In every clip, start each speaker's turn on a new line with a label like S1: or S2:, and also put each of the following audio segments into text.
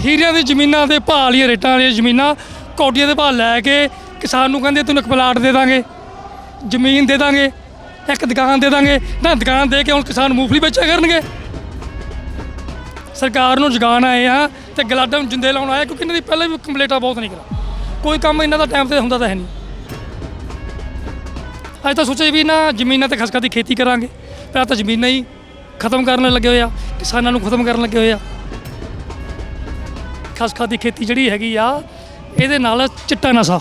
S1: ਹੀਰਿਆਂ ਦੀ ਜ਼ਮੀਨਾਂ ਦੇ ਭਾਅ ਵਾਲੀਆਂ ਰੇਟਾਂ ਵਾਲੀਆਂ ਜ਼ਮੀਨਾਂ ਕੌਡੀਆਂ ਦੇ ਭਾਅ ਲੈ ਕੇ ਕਿਸਾਨ ਨੂੰ ਕਹਿੰਦੇ ਤੈਨੂੰ ਇੱਕ ਪਲਾਟ ਦੇ ਦਾਂਗੇ, ਜ਼ਮੀਨ ਦੇ ਦਾਂਗੇ, ਇੱਕ ਦੁਕਾਨ ਦੇ ਦਾਂਗੇ ਨਾ ਦੁਕਾਨ ਦੇ ਕੇ ਹੁਣ ਕਿਸਾਨ ਮੂੰਗਫਲੀ ਵੇਚਿਆ ਕਰਨਗੇ। ਸਰਕਾਰ ਨੂੰ ਜਗਾਉਣ ਆਏ ਆ ਤੇ ਗਲਾਡਾਂ ਨੂੰ ਜਿੰਦੇ ਲਾਉਣ ਆਏ ਕਿਉਂਕਿ ਇਹਨਾਂ ਦੀ ਪਹਿਲਾਂ ਵੀ ਕੰਪਲੀਟਾ ਬਹੁਤ ਨਹੀਂ ਕਰਾ ਕੋਈ ਕੰਮ ਇਹਨਾਂ ਦਾ ਟਾਈਮ ਤੇ ਹੁੰਦਾ ਤਾਂ ਹੈ ਨਹੀਂ। ਅੱਜ ਤਾਂ ਸੋਚਿਆ ਵੀ ਨਾ ਜ਼ਮੀਨਾਂ ਤੇ ਖਸਖਾ ਦੀ ਖੇਤੀ ਕਰਾਂਗੇ ਪਰ ਤਾਂ ਜ਼ਮੀਨਾਂ ਹੀ ਖਤਮ ਕਰਨ ਲੱਗੇ ਹੋਏ ਆ, ਕਿਸਾਨਾਂ ਨੂੰ ਖਤਮ ਕਰਨ ਲੱਗੇ ਹੋਏ ਆ। ਖਸਖਾ ਦੀ ਖੇਤੀ ਜਿਹੜੀ ਹੈਗੀ ਆ, ਇਹਦੇ ਨਾਲ ਚਿੱਟਾ ਨਸ਼ਾ,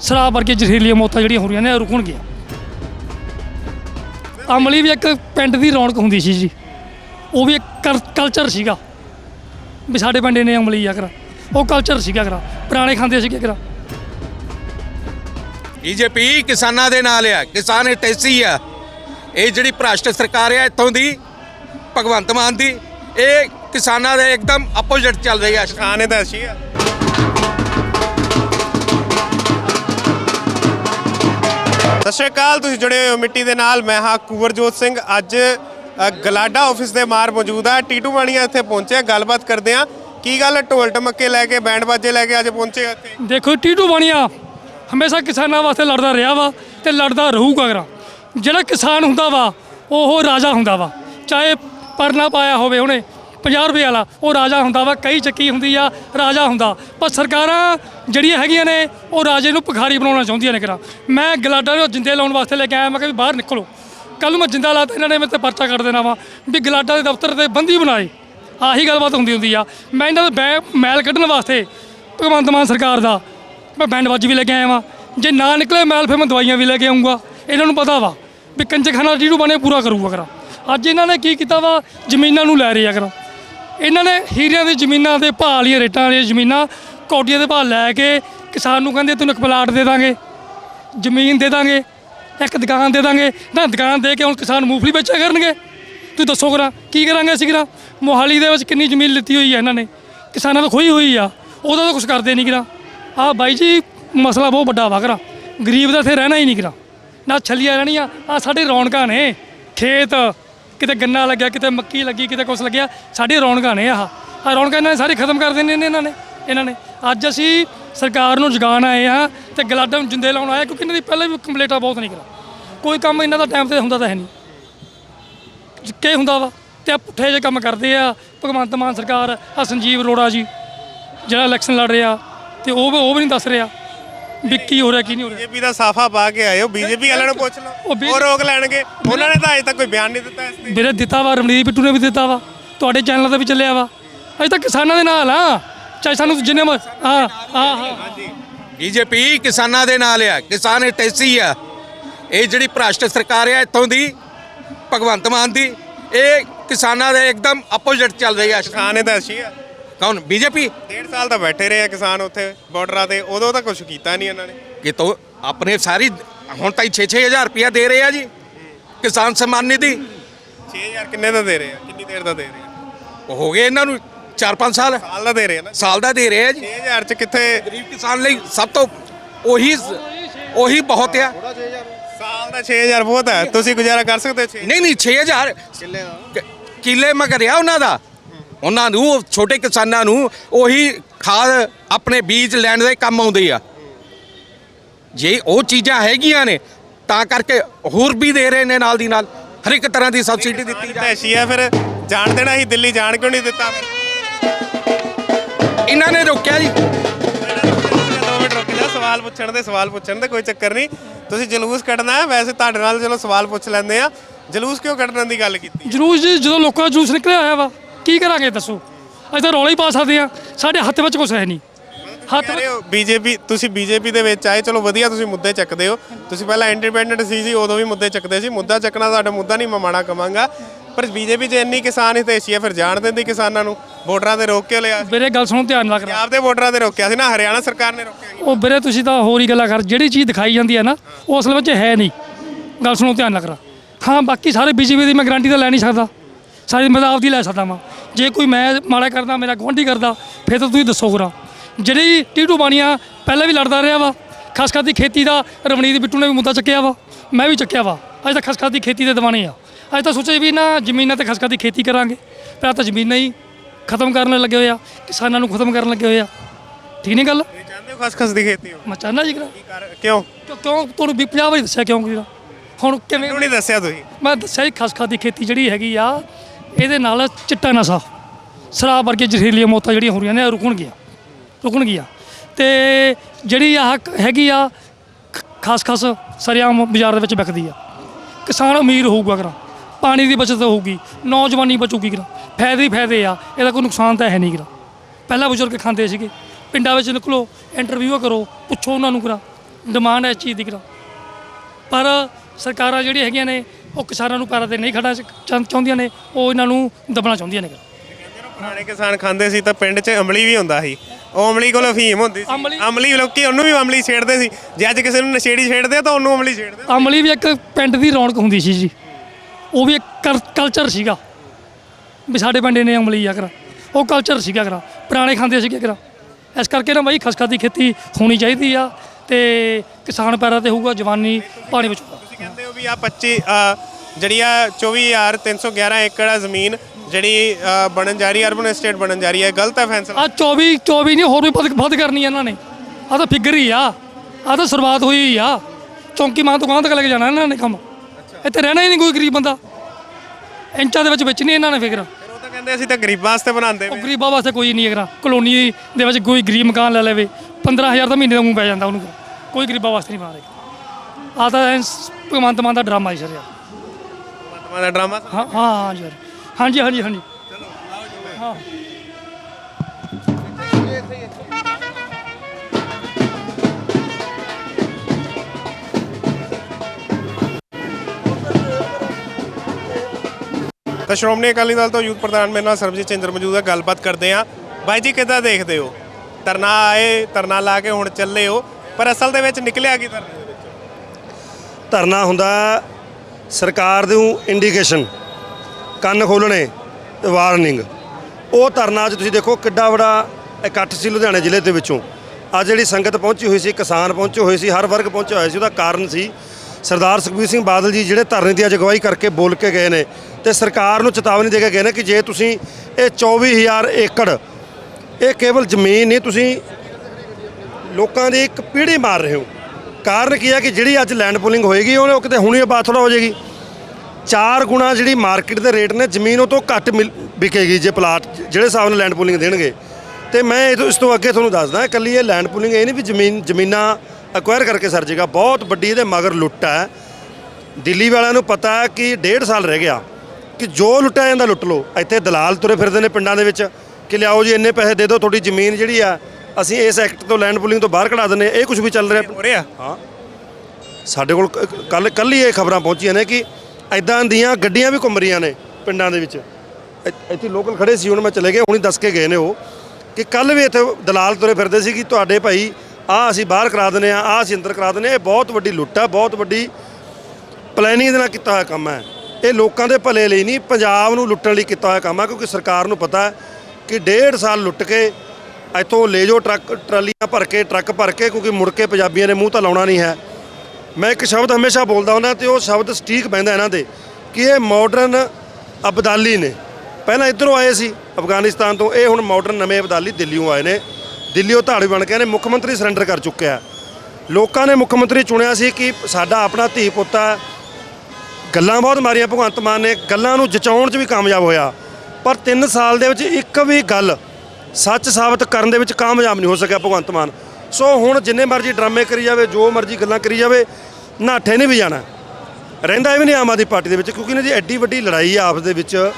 S1: ਸ਼ਰਾਬ ਵਰਗੇ ਜ਼ਹਿਰੀਲੀਆਂ ਮੌਤਾਂ ਜਿਹੜੀਆਂ ਹੋ ਰਹੀਆਂ ਨੇ ਰੁਕਣਗੀਆਂ ਅਮਲੀ ਵੀ ਇੱਕ ਪਿੰਡ ਦੀ ਰੌਣਕ ਹੁੰਦੀ ਸੀ ਜੀ। ਉਹ ਵੀ ਇੱਕ ਕਲਚਰ ਸੀਗਾ। ਵੀ ਸਾਡੇ ਪਿੰਡ ਨੇ ਅਮਲੀ ਆ, ਕਰਾ। ਉਹ ਕਲਚਰ ਸੀਗਾ, ਕਰਾ। ਪੁਰਾਣੇ ਖਾਂਦੇ ਸੀਗੇ, ਕਰਾ।
S2: ਬੀਜੇਪੀ ਕਿਸਾਨਾਂ ਦੇ ਨਾਲ ਆ। ਕਿਸਾਨ ਇਹ ਆ। ਇਹ ਜਿਹੜੀ ਭ੍ਰਸ਼ਟ ਸਰਕਾਰ ਆ, ਇੱਥੋਂ ਦੀ, ਭਗਵੰਤ ਮਾਨ ਦੀ, ਇਹ ਕਿਸਾਨਾਂ ਦੇ ਇੱਕਦਮ ਆਪੋਜ਼ਿਟ ਚੱਲ ਰਹੀ ਆ।
S3: ਖਾਣੇ ਤਾਂ ਅਸੀਂ ਆ। ਸਤਿ ਸ਼੍ਰੀ ਅਕਾਲ ਤੁਸੀਂ ਜੁੜੇ ਹੋਏ ਹੋ ਮਿੱਟੀ ਦੇ ਨਾਲ। ਮੈਂ ਹਾਂ ਕੁਵਰਜੋਤ ਸਿੰਘ। ਅੱਜ ਅ, ਗਲਾਡਾ ਆਫਿਸ ਦੇ ਮਾਰ ਮੌਜੂਦ ਆ। ਟੀਟੂ ਬਾਣੀਆ ਇੱਥੇ ਪਹੁੰਚੇ ਗੱਲਬਾਤ ਕਰਦੇ ਆ। ਕੀ ਗੱਲ ਹੈ, ਢੋਲ ਟਮੱਕੇ ਲੈ ਕੇ ਬੈਂਡ ਬਾਜੇ ਲੈ ਕੇ ਅੱਜ ਪਹੁੰਚੇ ਆ ਇੱਥੇ।
S1: ਦੇਖੋ ਟੀਟੂ ਬਣਿਆ ਹਮੇਸ਼ਾ ਕਿਸਾਨਾਂ ਵਾਸਤੇ ਲੜਦਾ ਰਿਹਾ ਵਾ ਤੇ ਲੜਦਾ ਰਹੂਗਾ ਕਰਾ ਜਿਹੜਾ ਕਿਸਾਨ ਹੁੰਦਾ ਵਾ ਉਹ ਰਾਜਾ ਹੁੰਦਾ ਵਾ। ਚਾਹੇ ਪਰਨਾ ਪਾਇਆ ਹੋਵੇ ਉਹਨੇ 50 ਰੁਪਏ ਵਾਲਾ, ਉਹ ਰਾਜਾ ਹੁੰਦਾ ਵਾ, ਕਈ ਚੱਕੀ ਹੁੰਦੀ ਆ, ਰਾਜਾ ਹੁੰਦਾ। ਪਰ ਸਰਕਾਰਾਂ ਜਿਹੜੀਆਂ ਹੈਗੀਆਂ ਨੇ, ਉਹ ਰਾਜੇ ਨੂੰ ਭਿਖਾਰੀ ਬਣਾਉਣਾ ਚਾਹੁੰਦੀਆਂ ਨੇ ਕਰਾ ਮੈਂ ਗਲਾਡਾ ਨੂੰ ਜਿੰਦੇ ਲਾਉਣ ਵਾਸਤੇ ਲੈ ਕੇ ਆਇਆ, ਮੈਂ ਕਿਹਾ ਵੀ ਬਾਹਰ ਨਿਕਲੋ। ਕੱਲ ਨੂੰ ਮੈਂ ਜਿੰਦਾ ਲਾਤਾ, ਇਹਨਾਂ ਨੇ ਮੇਰੇ ਤੇ ਪਰਚਾ ਕੱਢ ਦੇਣਾ ਵਾ, ਵੀ ਗਲਾਡਾ ਦੇ ਦਫ਼ਤਰ ਤੇ ਬੰਦੀ ਬਣਾਏ। ਆਹੀ ਗੱਲਬਾਤ ਹੁੰਦੀ ਹੁੰਦੀ ਆ। ਮੈਂ ਇਹਨਾਂ ਦਾ ਬੈ ਮੈਲ ਕੱਢਣ ਵਾਸਤੇ ਭਗਵੰਤ ਮਾਨ ਸਰਕਾਰ ਦਾ, ਮੈਂ ਬੈਂਡਬਾਜ਼ੀ ਵੀ ਲੈ ਕੇ ਆਇਆ ਵਾਂ। ਜੇ ਨਾ ਨਿਕਲੇ ਮੈਲ, ਫਿਰ ਮੈਂ ਦਵਾਈਆਂ ਵੀ ਲੈ ਕੇ ਆਉਂਗਾ ਇਹਨਾਂ ਨੂੰ ਪਤਾ ਵਾ ਵੀ ਕੰਜਖਾਨਾ ਜਿਹਨੂੰ ਬਣੇ ਪੂਰਾ ਕਰੂਗਾ ਕਰਾ ਅੱਜ ਇਹਨਾਂ ਨੇ ਕੀ ਕੀਤਾ ਵਾ? ਜ਼ਮੀਨਾਂ ਨੂੰ ਲੈ ਰਹੇ ਆ ਕਰਾ ਇਹਨਾਂ ਨੇ ਹੀਰਿਆਂ ਦੀ ਜ਼ਮੀਨਾਂ ਦੇ ਭਾਅ ਵਾਲੀਆਂ ਰੇਟਾਂ ਵਾਲੀਆਂ ਜ਼ਮੀਨਾਂ ਕੌਡੀਆਂ ਦੇ ਭਾਅ ਲੈ ਕੇ ਕਿਸਾਨ ਨੂੰ ਕਹਿੰਦੇ ਤੈਨੂੰ ਇੱਕ ਪਲਾਟ ਦੇ ਦਾਂਗੇ, ਜ਼ਮੀਨ ਦੇ ਦਾਂਗੇ, ਇੱਕ ਦੁਕਾਨ ਦੇ ਦਾਂਗੇ। ਨਾ ਦੁਕਾਨ ਦੇ ਕੇ ਹੁਣ ਕਿਸਾਨ ਮੂੰਗਫਲੀ ਵੇਚਿਆ ਕਰਨਗੇ। ਤੁਸੀਂ ਦੱਸੋ ਕਰਾਂ, ਕੀ ਕਰਾਂਗੇ ਅਸੀਂ ਕਰਾਂ? ਮੋਹਾਲੀ ਦੇ ਵਿੱਚ ਕਿੰਨੀ ਜ਼ਮੀਨ ਲਿੱਤੀ ਹੋਈ ਹੈ ਇਹਨਾਂ ਨੇ? ਕਿਸਾਨਾਂ ਤੋਂ ਖੋਈ ਹੋਈ ਆ, ਉਹਦਾ ਤਾਂ ਕੁਝ ਕਰਦੇ ਨਹੀਂ ਕਰਾਂ। ਆ ਬਾਈ ਜੀ, ਮਸਲਾ ਬਹੁਤ ਵੱਡਾ ਵਾ ਕਰਾਂ। ਗਰੀਬ ਦਾ ਇੱਥੇ ਰਹਿਣਾ ਹੀ ਨਹੀਂ ਕਰਾਂ। ਨਾ ਛੱਲੀਆਂ ਰਹਿਣੀਆਂ ਆ ਸਾਡੇ ਰੌਣਕਾਂ ਨੇ। ਖੇਤ ਕਿਤੇ ਗੰਨਾ ਲੱਗਿਆ, ਕਿਤੇ ਮੱਕੀ ਲੱਗੀ, ਕਿਤੇ ਕੁਛ ਲੱਗਿਆ, ਸਾਡੇ ਰੌਣਕਾਂ ਨੇ ਆਹ। ਆ ਰੌਣਕਾਂ ਇਹਨਾਂ ਨੇ ਸਾਰੇ ਖਤਮ ਕਰ ਦੇਣੇ ਨੇ ਇਹਨਾਂ ਨੇ ਇਹਨਾਂ ਨੇ। ਅੱਜ ਅਸੀਂ ਸਰਕਾਰ ਨੂੰ ਜਗਾਉਣ ਆਏ ਆ ਤੇ ਗਲਾਡਾਂ ਨੂੰ ਜਿੰਦੇ ਲਾਉਣ ਆਏ ਕਿਉਂਕਿ ਇਹਨਾਂ ਦੀ ਪਹਿਲਾਂ ਵੀ ਕੰਪਲੀਟਾ ਬਹੁਤ ਨਹੀਂ ਕਰਾ। ਕੋਈ ਕੰਮ ਇਹਨਾਂ ਦਾ ਟਾਈਮ ਤੇ ਹੁੰਦਾ ਤਾਂ ਹੈ ਨਹੀਂ। ਜਿੱਕੇ ਹੁੰਦਾ ਵਾ? ਤੇ ਆ ਪੁੱਠੇ ਜਿਹੇ ਕੰਮ ਕਰਦੇ ਆ, ਭਗਵੰਤ ਮਾਨ ਸਰਕਾਰ ਆ ਸੰਜੀਵ ਅਰੋੜਾ ਜੀ, ਜਿਹੜਾ ਇਲੈਕਸ਼ਨ ਲੜ ਰਿਹਾ, ਤੇ ਉਹ ਵੀ ਉਹ ਵੀ ਨਹੀਂ ਦੱਸ ਰਿਹਾ। ਵੀ ਕੀ ਹੋ ਰਿਹਾ ਕੀ ਨਹੀਂ ਹੋ ਰਿਹਾ?
S3: ਬੀਜੇਪੀ ਦਾ ਸਾਫਾ ਪਾ ਕੇ ਆਏ ਹੋ ਬੀਜੇਪੀ ਵਾਲਿਆਂ ਨੂੰ ਪੁੱਛ
S1: ਉਹ
S3: ਲਓ
S1: ਬੀ-
S3: ਉਹ ਰੋਕ ਲੈਣਗੇ। ਉਹਨਾਂ ਨੇ ਤਾਂ ਅਜੇ ਤੱਕ ਕੋਈ ਬਿਆਨ ਨਹੀਂ ਦਿੱਤਾ ਇਸ ਤੇ।
S1: ਮੇਰੇ ਦਿੱਤਾ ਵਾ ਰਮਨੀਤ ਬਿੱਟੂ ਨੇ ਵੀ ਦਿੱਤਾ ਵਾ ਤੁਹਾਡੇ ਚੈਨਲ ਤੇ ਵੀ ਚੱਲਿਆ ਵਾ। ਅਜੇ ਤਾਂ ਕਿਸਾਨਾਂ ਦੇ ਨਾਲ ਆ। ਚਾਹੇ ਸਾਨੂੰ ਜਿੰਨੇ ਮ- ਹਾਂ ਹਾਂ ਹਾਂ
S2: ਬੀਜੇਪੀ ਕਿਸਾਨਾਂ ਦੇ ਨਾਲ ਆ ਕਿਸਾਨ ਇਹ ਟੈਸੀ ਆ। ਇਹ ਜਿਹੜੀ ਭ੍ਰਸ਼ਟ ਸਰਕਾਰ ਆ ਇੱਥੋਂ ਦੀ ਭਗਵੰਤ ਮਾਨ ਦੀ ਇਹ ਕਿਸਾਨਾਂ ਦੇ ਇੱਕਦਮ ਆਪੋਜ਼ਿਟ ਚੱਲ ਰਹੀ ਆ।
S3: ਖਾਣੇ ਤਾਂ ਅਸੀਂ ਆ।
S2: ਕੌਣ? ਬੀਜੇਪੀ
S3: ਡੇਢ ਸਾਲ ਤਾਂ ਬੈਠੇ ਰਹੇ ਆ ਕਿਸਾਨ ਉੱਥੇ ਬਾਰਡਰਾਂ ਤੇ ਉਦੋਂ ਤਾਂ ਕੁਝ ਕੀਤਾ ਨਹੀਂ ਇਹਨਾਂ ਨੇ।
S2: ਕਿਤੋਂ ਆਪਣੇ ਸਾਰੀ ਹੁਣ ਤਾਈ 6-6000 ਰੁਪਇਆ ਦੇ ਰਹੇ ਆ ਜੀ ਕਿਸਾਨ ਸਨਮਾਨ ਨਿਧੀ
S3: 6000 ਕਿੰਨੇ ਦਾ ਦੇ ਰਹੇ ਆ? ਕਿੰਨੀ ਦੇਰ ਦਾ ਦੇ ਰਹੇ ਆ?
S2: ਹੋ ਗਏ ਇਹਨਾਂ ਨੂੰ 4-5 ਸਾਲ।
S3: ਸਾਲ ਦਾ ਦੇ ਰਹੇ ਆ ਨਾ?
S2: ਸਾਲ ਦਾ ਦੇ ਰਹੇ ਆ ਜੀ।
S3: 6000 ਚ ਕਿੱਥੇ?
S2: ਗਰੀਬ ਕਿਸਾਨ ਲਈ ਸਭ ਤੋਂ ਉਹੀ ਉਹੀ ਬਹੁਤ ਆ।
S3: ਸਾਲ ਦਾ 6000 ਬਹੁਤ ਹੈ ਤੁਸੀਂ ਗੁਜ਼ਾਰਾ ਕਰ ਸਕਦੇ ਹੋ 6
S2: ਨਹੀਂ ਨਹੀਂ 6000
S3: ਕਿੱਲੇ ਦਾ?
S2: ਕਿੱਲੇ ਮਗਰਿਆ ਉਹਨਾਂ ਦਾ। ਉਹਨਾਂ ਨੂੰ ਛੋਟੇ ਕਿਸਾਨਾਂ ਨੂੰ ਉਹੀ ਖਾਦ ਆਪਣੇ ਬੀਜ ਲੈਣ ਦੇ ਕੰਮ ਆਉਂਦੀ ਆ। ਜੇ ਉਹ ਚੀਜ਼ਾਂ ਹੈਗੀਆਂ ਨੇ ਤਾਂ ਕਰਕੇ ਹੋਰ ਵੀ ਦੇ ਰਹੇ ਨੇ ਨਾਲ ਦੀ ਨਾਲ ਹਰ ਇੱਕ ਤਰ੍ਹਾਂ ਦੀ ਸਬਸਿਡੀ ਦਿੱਤੀ ਜਾ
S3: ਤੈਸ਼ੀ ਆ ਫਿਰ ਜਾਣ ਦੇਣਾ ਸੀ ਦਿੱਲੀ ਜਾਣ ਕਿਉਂ ਨਹੀਂ ਦਿੱਤਾ
S2: ਇਹਨਾਂ ਨੇ ਰੋਕਿਆ ਜੀ।
S3: ਸਵਾਲ ਪੁੱਛਣ ਦੇ ਸਵਾਲ ਪੁੱਛਣ ਦੇ ਕੋਈ ਚੱਕਰ ਨਹੀਂ। ਤੁਸੀਂ ਜਲੂਸ ਕੱਢਣਾ ਹੈ ਵੈਸੇ ਤੁਹਾਡੇ ਨਾਲ ਚਲੋ ਸਵਾਲ ਪੁੱਛ ਲੈਂਦੇ ਆ ਜਲੂਸ ਕਿਉਂ ਕੱਢਣ ਦੀ ਗੱਲ ਕੀਤੀ?
S1: ਜਲੂਸ ਜੀ ਜਦੋਂ ਲੋਕਾਂ ਦਾ ਜੂਸ ਨਿਕਲਿਆ ਆਇਆ ਵਾ। ਕੀ ਕਰਾਂਗੇ ਦੱਸੋ? ਅਸੀਂ ਤਾਂ ਰੌਲਾ ਹੀ ਪਾ ਸਕਦੇ ਆ ਸਾਡੇ ਹੱਥ ਵਿੱਚ ਕੁਝ ਹੈ ਨਹੀਂ। ਹੱਥ
S3: ਹੋ ਬੀਜੇਪੀ ਤੁਸੀਂ ਬੀਜੇਪੀ ਦੇ ਵਿੱਚ ਆਏ। ਚਲੋ ਵਧੀਆ ਤੁਸੀਂ ਮੁੱਦੇ ਚੱਕਦੇ ਹੋ। ਤੁਸੀਂ ਪਹਿਲਾਂ ਇੰਡੀਪੈਂਡੈਂਟ ਸੀ ਜੀ ਉਦੋਂ ਵੀ ਮੁੱਦੇ ਚੱਕਦੇ ਸੀ। ਮੁੱਦਾ ਚੱਕਣਾ ਤੁਹਾਡਾ ਮੁੱਦਾ ਨਹੀਂ ਮੈਂ ਮਾੜਾ ਕਵਾਂਗਾ। ਪਰ ਬੀਜੇਪੀ 'ਚ ਇੰਨੀ ਕਿਸਾਨ ਹੀ ਤੇ ਏਸ਼ੀਆ ਫਿਰ ਜਾਣ ਦਿੰਦੀ ਕਿਸਾਨਾਂ ਨੂੰ। ਵੋਟਰਾਂ ਤੇ ਰੋਕ ਕੇ ਲਿਆ?
S1: ਮੇਰੇ ਗੱਲ ਸੁਣੋ ਧਿਆਨ ਨਾਲ ਕਰਾ
S3: ਪੰਜਾਬ ਦੇ ਵੋਟਰਾਂ ਤੇ ਰੋਕਿਆ ਸੀ ਨਾ ਹਰਿਆਣਾ ਸਰਕਾਰ ਨੇ ਰੋਕਿਆ ਸੀ।
S1: ਉਹ ਵੀਰੇ ਤੁਸੀਂ ਤਾਂ ਹੋਰ ਹੀ ਗੱਲਾਂ ਕਰ ਜਿਹੜੀ ਚੀਜ਼ ਦਿਖਾਈ ਜਾਂਦੀ ਹੈ ਨਾ ਉਹ ਅਸਲ ਵਿੱਚ ਹੈ ਨਹੀਂ। ਗੱਲ ਸੁਣੋ ਧਿਆਨ ਨਾਲ ਕਰਾ ਹਾਂ ਬਾਕੀ ਸਾਰੇ ਬੀਜੇਪੀ ਦੀ ਮੈਂ ਗਾਰੰਟੀ ਤਾਂ ਲੈ ਨਹੀਂ ਸਕਦਾ। ਸਾਰੀ ਮੈਂ ਤਾਂ ਆਪਦੀ ਲੈ ਸਕਦਾ ਵਾਂ। ਜੇ ਕੋਈ ਮੈਂ ਮਾੜਾ ਕਰਦਾ ਮੇਰਾ ਗੁਆਂਢੀ ਕਰਦਾ ਫਿਰ ਤਾਂ ਤੁਸੀਂ ਦੱਸੋ ਕਰਾ ਜਿਹੜੀ ਟੀਟੂ ਬਾਣੀਆਂ ਪਹਿਲਾਂ ਵੀ ਲੜਦਾ ਰਿਹਾ ਵਾ ਖਸਖਸ ਦੀ ਖੇਤੀ ਦਾ ਰਵਨੀਤ ਬਿੱਟੂ ਨੇ ਵੀ ਮੁੱਦਾ ਚੱਕਿਆ ਵਾ ਮੈਂ ਵੀ ਚੱਕਿਆ ਵਾ। ਅੱਜ ਤਾਂ ਖਸਖਸ ਦੀ ਖੇਤੀ ਦੇ ਦੀਵਾਨੇ ਆ। ਅੱਜ ਤਾਂ ਸੋਚਿਆ ਵੀ ਨਾ ਜ਼ਮੀਨਾਂ ਤੇ ਖਸਖਸ ਦੀ ਖੇਤੀ ਕਰਾਂਗੇ। ਪਰ ਤਾਂ ਜ਼ਮੀਨਾਂ ਹੀ ਖਤਮ ਕਰਨ ਲੱਗੇ ਹੋਏ ਆ ਕਿਸਾਨਾਂ ਨੂੰ ਖਤਮ ਕਰਨ ਲੱਗੇ ਹੋਏ ਆ। ਠੀਕ ਨਹੀਂ ਗੱਲ?
S3: ਇਹ ਚਾਹੁੰਦੇ ਹੋ ਖਸਖਸ ਦੀ ਖੇਤੀ ਹੋ
S1: ਮੈਂ ਚਾਹੁੰਦਾ ਜੀ ਕਰਾਂ
S3: ਕੀ ਕਰ ਕਿਉਂ?
S1: ਕਿਉਂ ਕਿਉਂ ਤੁਹਾਨੂੰ ਵੀ 50 ਵਾਰੀ ਦੱਸਿਆ ਕਿਉਂ ਵੀਰਾ ਹੁਣ ਕਿਵੇਂ
S3: ਨਹੀਂ ਦੱਸਿਆ ਤੁਸੀਂ?
S1: ਮੈਂ ਦੱਸਿਆ ਜੀ ਖਸਖਸ ਦੀ ਖੇਤੀ ਜਿਹੜੀ ਹੈਗੀ ਆ ਇਹਦੇ ਨਾਲ ਚਿੱਟਾ ਨਸ਼ਾ, ਸ਼ਰਾਬ ਵਰਗੇ ਜ਼ਹਿਰੀਲੀਆਂ ਮੌਤਾਂ ਜਿਹੜੀਆਂ ਹੋ ਰਹੀਆਂ ਨੇ ਰੁਕਣਗੀਆਂ ਰੁਕਣਗੀਆਂ ਤੇ ਜਿਹੜੀ ਆਹ ਹੈਗੀ ਆ, ਖ- ਖਸਖਸ ਸਰਿਆਮ ਬਾਜ਼ਾਰ ਦੇ ਵਿੱਚ ਵਿਕਦੀ ਆ। ਕਿਸਾਨ ਅਮੀਰ ਹੋਊਗਾ ਕਰਾਂ, ਪਾਣੀ ਦੀ ਬਚਤ ਹੋਊਗੀ, ਨੌਜਵਾਨੀ ਬਚੂਗੀ ਕਰਾਂ, ਫਾਇਦੇ ਹੀ ਫਾਇਦੇ ਆ, ਇਹਦਾ ਕੋਈ ਨੁਕਸਾਨ ਤਾਂ ਹੈ ਨਹੀਂ ਕਰਾਂ। ਪਹਿਲਾਂ ਬਜ਼ੁਰਗ ਖਾਂਦੇ ਸੀਗੇ, ਪਿੰਡਾਂ ਵਿੱਚ ਨਿਕਲੋ ਇੰਟਰਵਿਊ ਕਰੋ, ਪੁੱਛੋ ਉਹਨਾਂ ਨੂੰ ਕਰਾਂ ਡਿਮਾਂਡ ਹੈ ਇਸ ਚੀਜ਼ ਦੀ ਕਰਾਂ। ਪਰ ਸਰਕਾਰਾਂ ਜਿਹੜੀਆਂ ਹੈਗੀਆਂ ਨੇ ਉਹ ਕਿਸਾਨਾਂ ਨੂੰ ਪੈਰਾਂ ਤੇ ਨਹੀਂ ਖੜਾ ਚਾਹ- ਚਾਹੁੰਦੀਆਂ ਨੇ ਉਹ ਇਹਨਾਂ ਨੂੰ ਦਬਣਾ ਚਾਹੁੰਦੀਆਂ ਨੇ।
S3: ਪੁਰਾਣੇ ਕਿਸਾਨ ਖਾਂਦੇ ਸੀ ਤਾਂ ਪਿੰਡ 'ਚ ਅਮਲੀ ਵੀ ਹੁੰਦਾ ਸੀ। ਉਹ ਅਮਲੀ ਕੋਲ ਅਫੀਮ ਹੁੰਦੀ ਸੀ।
S1: ਅਮਲੀ-
S3: ਅਮਲੀ ਲੋਕੀ ਉਹਨੂੰ ਵੀ ਅਮਲੀ ਛੇੜਦੇ ਸੀ। ਜੇ ਅੱਜ ਕਿਸੇ ਨੂੰ ਨਸ਼ੇੜੀ ਛੇੜਦੇ ਆ ਤਾਂ ਉਹਨੂੰ ਅਮਲੀ ਛੇੜਦੇ ਆ।
S1: ਅਮਲੀ ਵੀ ਇੱਕ ਪਿੰਡ ਦੀ ਰੌਣਕ ਹੁੰਦੀ ਸੀ ਜੀ। ਉਹ ਵੀ ਇੱਕ ਕਲਚਰ ਸੀਗਾ। ਵੀ ਸਾਡੇ ਪਿੰਡ ਨੇ ਅਮਲੀ ਆ ਕਰਾ। ਉਹ ਕਲਚਰ ਸੀਗਾ ਕਰਾ। ਪੁਰਾਣੇ ਖਾਂਦੇ ਸੀਗੇ ਕਰਾ। ਇਸ ਕਰਕੇ ਨਾ ਬਾਈ ਖਸਖਸ ਦੀ ਖੇਤੀ ਹੋਣੀ ਚਾਹੀਦੀ ਆ ਤੇ ਕਿਸਾਨ ਪੈਰਾਂ ਤੇ ਹੋਊਗਾ ਜਵਾਨੀ ਪਾਣੀ ਬਚੂਗਾ
S3: ਹੋ ਵੀ ਆ 25 ਅ, ਜਿਹੜੀ ਆ 24311 ਏਕੜ ਆ ਜ਼ਮੀਨ ਜਿਹੜੀ ਅ, ਬਣਨ ਜਾ ਰਹੀ ਹੈ ਅਰਬਨ ਐਸਟੇਟ ਬਣਨ ਜਾ ਰਹੀ ਹੈ। ਗਲਤ ਹੈ ਫੈਸਲਾ?
S1: ਆ 24 24 ਨਹੀਂ ਹੋਰ ਵੀ ਵੱਧ ਵੱਧ ਕਰਨੀ ਇਹਨਾਂ ਨੇ। ਆ ਤਾਂ ਫਿਗਰ ਹੀ ਆ। ਆ ਤਾਂ ਸ਼ੁਰੂਆਤ ਹੋਈ ਹੋਈ ਆ। ਚੌਂਕੀ ਮਾਂ ਦੁਕਾਨ ਤੱਕ ਲੈ ਕੇ ਜਾਣਾ ਇਹਨਾਂ ਨੇ ਕੰਮ। ਇੱਥੇ ਰਹਿਣਾ ਹੀ ਨਹੀਂ ਕੋਈ ਗਰੀਬ ਬੰਦਾ। ਇੰਚਾਂ ਦੇ ਵਿੱਚ ਵਿੱਚ ਨਹੀਂ ਇਹਨਾਂ ਨੇ ਫਿਕਰ
S3: ਫਿਰ ਉਹ ਤਾਂ ਕਹਿੰਦੇ ਅਸੀਂ ਤਾਂ ਗਰੀਬਾਂ ਵਾਸਤੇ ਬਣਾਉਂਦੇ
S1: ਉਹ ਗਰੀਬਾਂ ਵਾਸਤੇ ਕੋਈ ਨਹੀਂ ਹੈਗਾ। ਕਲੋਨੀ ਦੇ ਵਿੱਚ ਕੋਈ ਗਰੀਬ ਮਕਾਨ ਲੈ ਲਵੇ। 15000 ਦਾ ਮਹੀਨੇ ਦਾ ਮੂੰਹ ਪੈ ਜਾਂਦਾ ਉਹਨੂੰ। ਕੋਈ ਗਰੀਬਾਂ ਵਾਸਤੇ ਨਹੀਂ ਬਣਾ ਰਿਹਾ। ਆ ਤਾਂ ਐਂ ਸ- ਭਗਵੰਤ ਮਾਨ ਦਾ ਡਰਾਮਾ ਹੀ ਸਰ ਯਾਰ।
S3: ਪਰਮਾਤਮਾ ਦਾ ਡਰਾਮਾ?
S1: ਹਾਂ ਹਾਂ ਹਾਂ ਜੀ ਹਾਂਜੀ ਹਾਂਜੀ ਹਾਂਜੀ। ਹਾਂ।
S3: ਤਾਂ ਸ਼੍ਰੋਮਣੀ ਅਕਾਲੀ ਦਲ ਤੋਂ ਯੂਥ ਪ੍ਰਧਾਨ ਮੇਰੇ ਨਾਲ ਸਰਬਜੀਤ ਚੰਦਰ ਮੌਜੂਦ ਹੈ ਗੱਲਬਾਤ ਕਰਦੇ ਆ। ਬਾਈ ਜੀ ਕਿੱਦਾਂ ਦੇਖਦੇ ਹੋ? ਧਰਨਾ ਆਏ ਧਰਨਾ ਲਾ ਕੇ ਹੁਣ ਚੱਲੇ ਹੋ ਪਰ ਅਸਲ ਦੇ ਵਿੱਚ ਨਿਕਲਿਆ ਕੀ ਵਿੱਚ
S4: ਧਰਨਾ ਹੁੰਦਾ ਸਰਕਾਰ ਨੂੰ ਇੰਡੀਕੇਸ਼ਨ ਕੰਨ ਖੋਲਣੇ ਤੇ ਵਾਰਨਿੰਗ ਉਹ ਧਰਨਾ ਅੱਜ ਤੁਸੀਂ ਦੇਖੋ ਕਿੱਡਾ ਬੜਾ ਇਕੱਠ ਸੀ ਲੁਧਿਆਣੇ ਜ਼ਿਲ੍ਹੇ ਦੇ ਵਿੱਚੋਂ। ਅੱਜ ਜਿਹੜੀ ਸੰਗਤ ਪਹੁੰਚੀ ਹੋਈ ਸੀ, ਕਿਸਾਨ ਪਹੁੰਚੇ ਹੋਏ ਸੀ, ਹਰ ਵਰਗ ਪਹੁੰਚਿਆ ਹੋਇਆ ਸੀ, ਉਹਦਾ ਕਾਰਨ ਸੀ ਸਰਦਾਰ ਸੁਖਬੀਰ ਸਿੰਘ ਬਾਦਲ ਜੀ ਜਿਹੜੇ ਧਰਨੇ ਦੀ ਅੱਜ ਅਗਵਾਈ ਕਰਕੇ ਬੋਲ ਕੇ ਗਏ ਨੇ। ਤੇ ਸਰਕਾਰ ਨੂੰ ਚੇਤਾਵਨੀ ਦੇ ਕੇ ਗਏ ਨੇ ਕਿ ਜੇ ਤੁਸੀਂ ਇਹ 24000 ਏਕੜ, ਇਹ ਕੇਵਲ ਜ਼ਮੀਨ ਨਹੀਂ, ਤੁਸੀਂ ਲੋਕਾਂ ਦੀ ਇੱਕ ਪੀੜ੍ਹੀ ਮਾਰ ਰਹੇ ਹੋ। ਕਾਰਨ ਕੀ ਹੈ ਕਿ ਜਿਹੜੀ ਅੱਜ ਲੈਂਡ ਪੁਲਿੰਗ ਹੋਏਗੀ, ਉਹਨੇ ਉਹ ਕਿਤੇ ਹੁਣੀ ਬਾਅਦ ਥੋੜਾ ਹੋ ਜਾਏਗੀ। ਚਾਰ ਗੁਣਾ ਜਿਹੜੀ ਮਾਰਕੀਟ ਦੇ ਰੇਟ ਨੇ, ਜ਼ਮੀਨ ਉਹ ਤੋਂ ਘੱਟ ਮਿਲ, ਵਿਕੇਗੀ ਜੇ ਪਲਾਟ ਜਿਹੜੇ ਹਿਸਾਬ ਨਾਲ ਲੈਂਡ ਪੁਲਿੰਗ ਦੇਣਗੇ। ਤੇ ਮੈਂ ਇਹ ਤੋਂ, ਇਸ ਤੋਂ ਅੱਗੇ ਤੁਹਾਨੂੰ ਦੱਸਦਾ, ਇਕੱਲੀ ਇਹ ਲੈਂਡ ਪੁਲਿੰਗ ਇਹ ਨਹੀਂ ਵੀ ਜ਼ਮੀਨ, ਜ਼ਮੀਨਾਂ ਅਕਵਾਇਰ ਕਰਕੇ ਸਰ ਜੇਗਾ। ਬਹੁਤ ਵੱਡੀ ਇਹਦੇ ਮਗਰ ਲੁੱਟ ਹੈ ਦਿੱਲੀ ਵਾਲਿਆਂ ਨੂੰ ਪਤਾ ਹੈ ਕਿ ਡੇਢ ਸਾਲ ਰਹਿ ਗਿਆ ਕਿ ਜੋ ਲੁੱਟਿਆ ਜਾਂਦਾ ਲੁੱਟ ਲਓ। ਇੱਥੇ ਦਲਾਲ ਤੁਰੇ ਫਿਰਦੇ ਨੇ ਪਿੰਡਾਂ ਦੇ ਵਿੱਚ ਕਿ ਲਿਆਓ ਜੀ, ਇੰਨੇ ਪੈਸੇ ਦੇ ਦਿਓ, ਤੁਹਾਡੀ ਜ਼ਮੀਨ ਜਿਹੜੀ ਆ ਅਸੀਂ ਇਸ ਐਕਟ ਤੋਂ ਲੈਂਡ ਪੁਲਿੰਗ ਤੋਂ ਬਾਹਰ ਕਢਾ ਦਿੰਦੇ ਹਾਂ। ਇਹ ਕੁਝ ਵੀ ਚੱਲ ਰਿਹਾ।
S3: ਹੋ ਰਿਹਾ?
S4: ਹਾਂ। ਸਾਡੇ ਕੋਲ ਕੱਲ ਕੱਲ ਹੀ ਇਹ ਖਬਰਾਂ ਪਹੁੰਚੀਆਂ ਨੇ ਕਿ ਐਦਾਂ ਦੀਆਂ ਗੱਡੀਆਂ ਵੀ ਘੁੰਮ ਰਹੀਆਂ ਨੇ ਪਿੰਡਾਂ ਦੇ ਵਿੱਚ। ਇੱਥੇ ਲੋਕਲ ਖੜੇ ਸੀ ਹੁਣ ਮੈਂ ਚਲੇ ਗਿਆ ਹੁਣੀ ਦੱਸ ਕੇ ਗਏ ਨੇ ਉਹ ਕਿ ਕੱਲ ਵੀ ਇੱਥੇ ਦਲਾਲ ਤੁਰੇ ਫਿਰਦੇ ਸੀ ਕਿ ਤੁਹਾਡੇ ਭਾਈ ਆ ਅਸੀਂ ਬਾਹਰ ਕਰਾ ਦਿੰਦੇ ਆ ਆ ਅਸੀਂ ਅੰਦਰ ਕਰਾ ਹਾਂ। ਇਹ ਬਹੁਤ ਵੱਡੀ ਲੁੱਟ ਹੈ ਬਹੁਤ ਵੱਡੀ ਪਲੈਨਿੰਗ ਦੇ ਨਾਲ ਕੀਤਾ ਹੋਇਆ ਕੰਮ ਹੈ। ਇਹ ਲੋਕਾਂ ਦੇ ਭਲੇ ਲਈ ਨਹੀਂ ਪੰਜਾਬ ਨੂੰ ਲੁੱਟਣ ਲਈ ਕੀਤਾ ਹੋਇਆ ਕੰਮ ਹੈ ਕਿਉਂਕਿ ਸਰਕਾਰ ਨੂੰ ਪਤਾ ਹੈ ਕਿ ਡੇਢ ਸਾਲ ਲੁੱਟ ਕੇ ਇੱਥੋਂ ਲੈ ਜਾਓ ਟਰੱਕ, ਟਰਾਲੀਆਂ ਭਰ ਕੇ, ਟਰੱਕ ਭਰ ਕੇ, ਕਿਉਂਕਿ ਮੁੜ ਕੇ ਪੰਜਾਬੀਆਂ ਨੇ ਮੂੰਹ ਤਾਂ ਲਾਉਣਾ ਨਹੀਂ ਹੈ। ਮੈਂ ਇੱਕ ਸ਼ਬਦ ਹਮੇਸ਼ਾ ਬੋਲਦਾ ਹੁੰਦਾ ਤੇ ਉਹ ਸ਼ਬਦ ਸਟੀਕ ਪੈਂਦਾ ਇਹਨਾਂ ਦੇ ਕਿ ਇਹ ਮਾਡਰਨ ਅਬਦਾਲੀ ਨੇ। ਪਹਿਲਾਂ ਇੱਧਰੋਂ ਆਏ ਸੀ ਅਫਗਾਨਿਸਤਾਨ ਤੋਂ, ਇਹ ਹੁਣ ਮਾਡਰਨ ਨਵੇਂ ਅਬਦਾਲੀ ਦਿੱਲੀੋਂ ਆਏ ਨੇ। ਦਿੱਲੀੋਂ ਧਾੜੀ ਬਣ ਕੇ ਨੇ, ਮੁੱਖ ਮੰਤਰੀ ਸਰੈਂਡਰ ਕਰ ਚੁੱਕਿਆ ਲੋਕਾਂ ਨੇ ਮੁੱਖ ਮੰਤਰੀ ਚੁਣਿਆ ਸੀ ਕਿ ਸਾਡਾ ਆਪਣਾ ਧੀ ਪੁੱਤਾ ਗੱਲਾਂ ਬਹੁਤ ਮਾਰੀਆਂ, ਭਗਵੰਤ ਮਾਨ ਨੇ, ਗੱਲਾਂ ਨੂੰ ਜਚਾਉਣ 'ਚ ਵੀ ਕਾਮਯਾਬ ਹੋਇਆ। ਪਰ 3 ਸਾਲ ਦੇ ਵਿੱਚ ਇੱਕ ਵੀ ਗੱਲ ਸੱਚ ਸਾਬਤ ਕਰਨ ਦੇ ਵਿੱਚ ਕਾਮਯਾਬ ਨਹੀਂ ਹੋ ਸਕਿਆ ਭਗਵੰਤ ਮਾਨ। ਸੋ ਹੁਣ ਜਿੰਨੇ ਮਰਜ਼ੀ ਡਰਾਮੇ ਕਰੀ ਜਾਵੇ, ਜੋ ਮਰਜ਼ੀ ਗੱਲਾਂ ਕਰੀ ਜਾਵੇ, ਨਾਠੇ ਨਹੀਂ ਵੀ ਜਾਣਾ। ਰਹਿੰਦਾ ਇਹ ਵੀ ਨਹੀਂ ਆਮ ਆਦਮੀ ਪਾਰਟੀ ਦੇ ਵਿੱਚ, ਕਿਉਂਕਿ ਇਹਨਾਂ ਦੀ ਐਡੀ ਵੱਡੀ ਲੜਾਈ ਆ ਆਪਸ ਦੇ ਵਿੱਚ।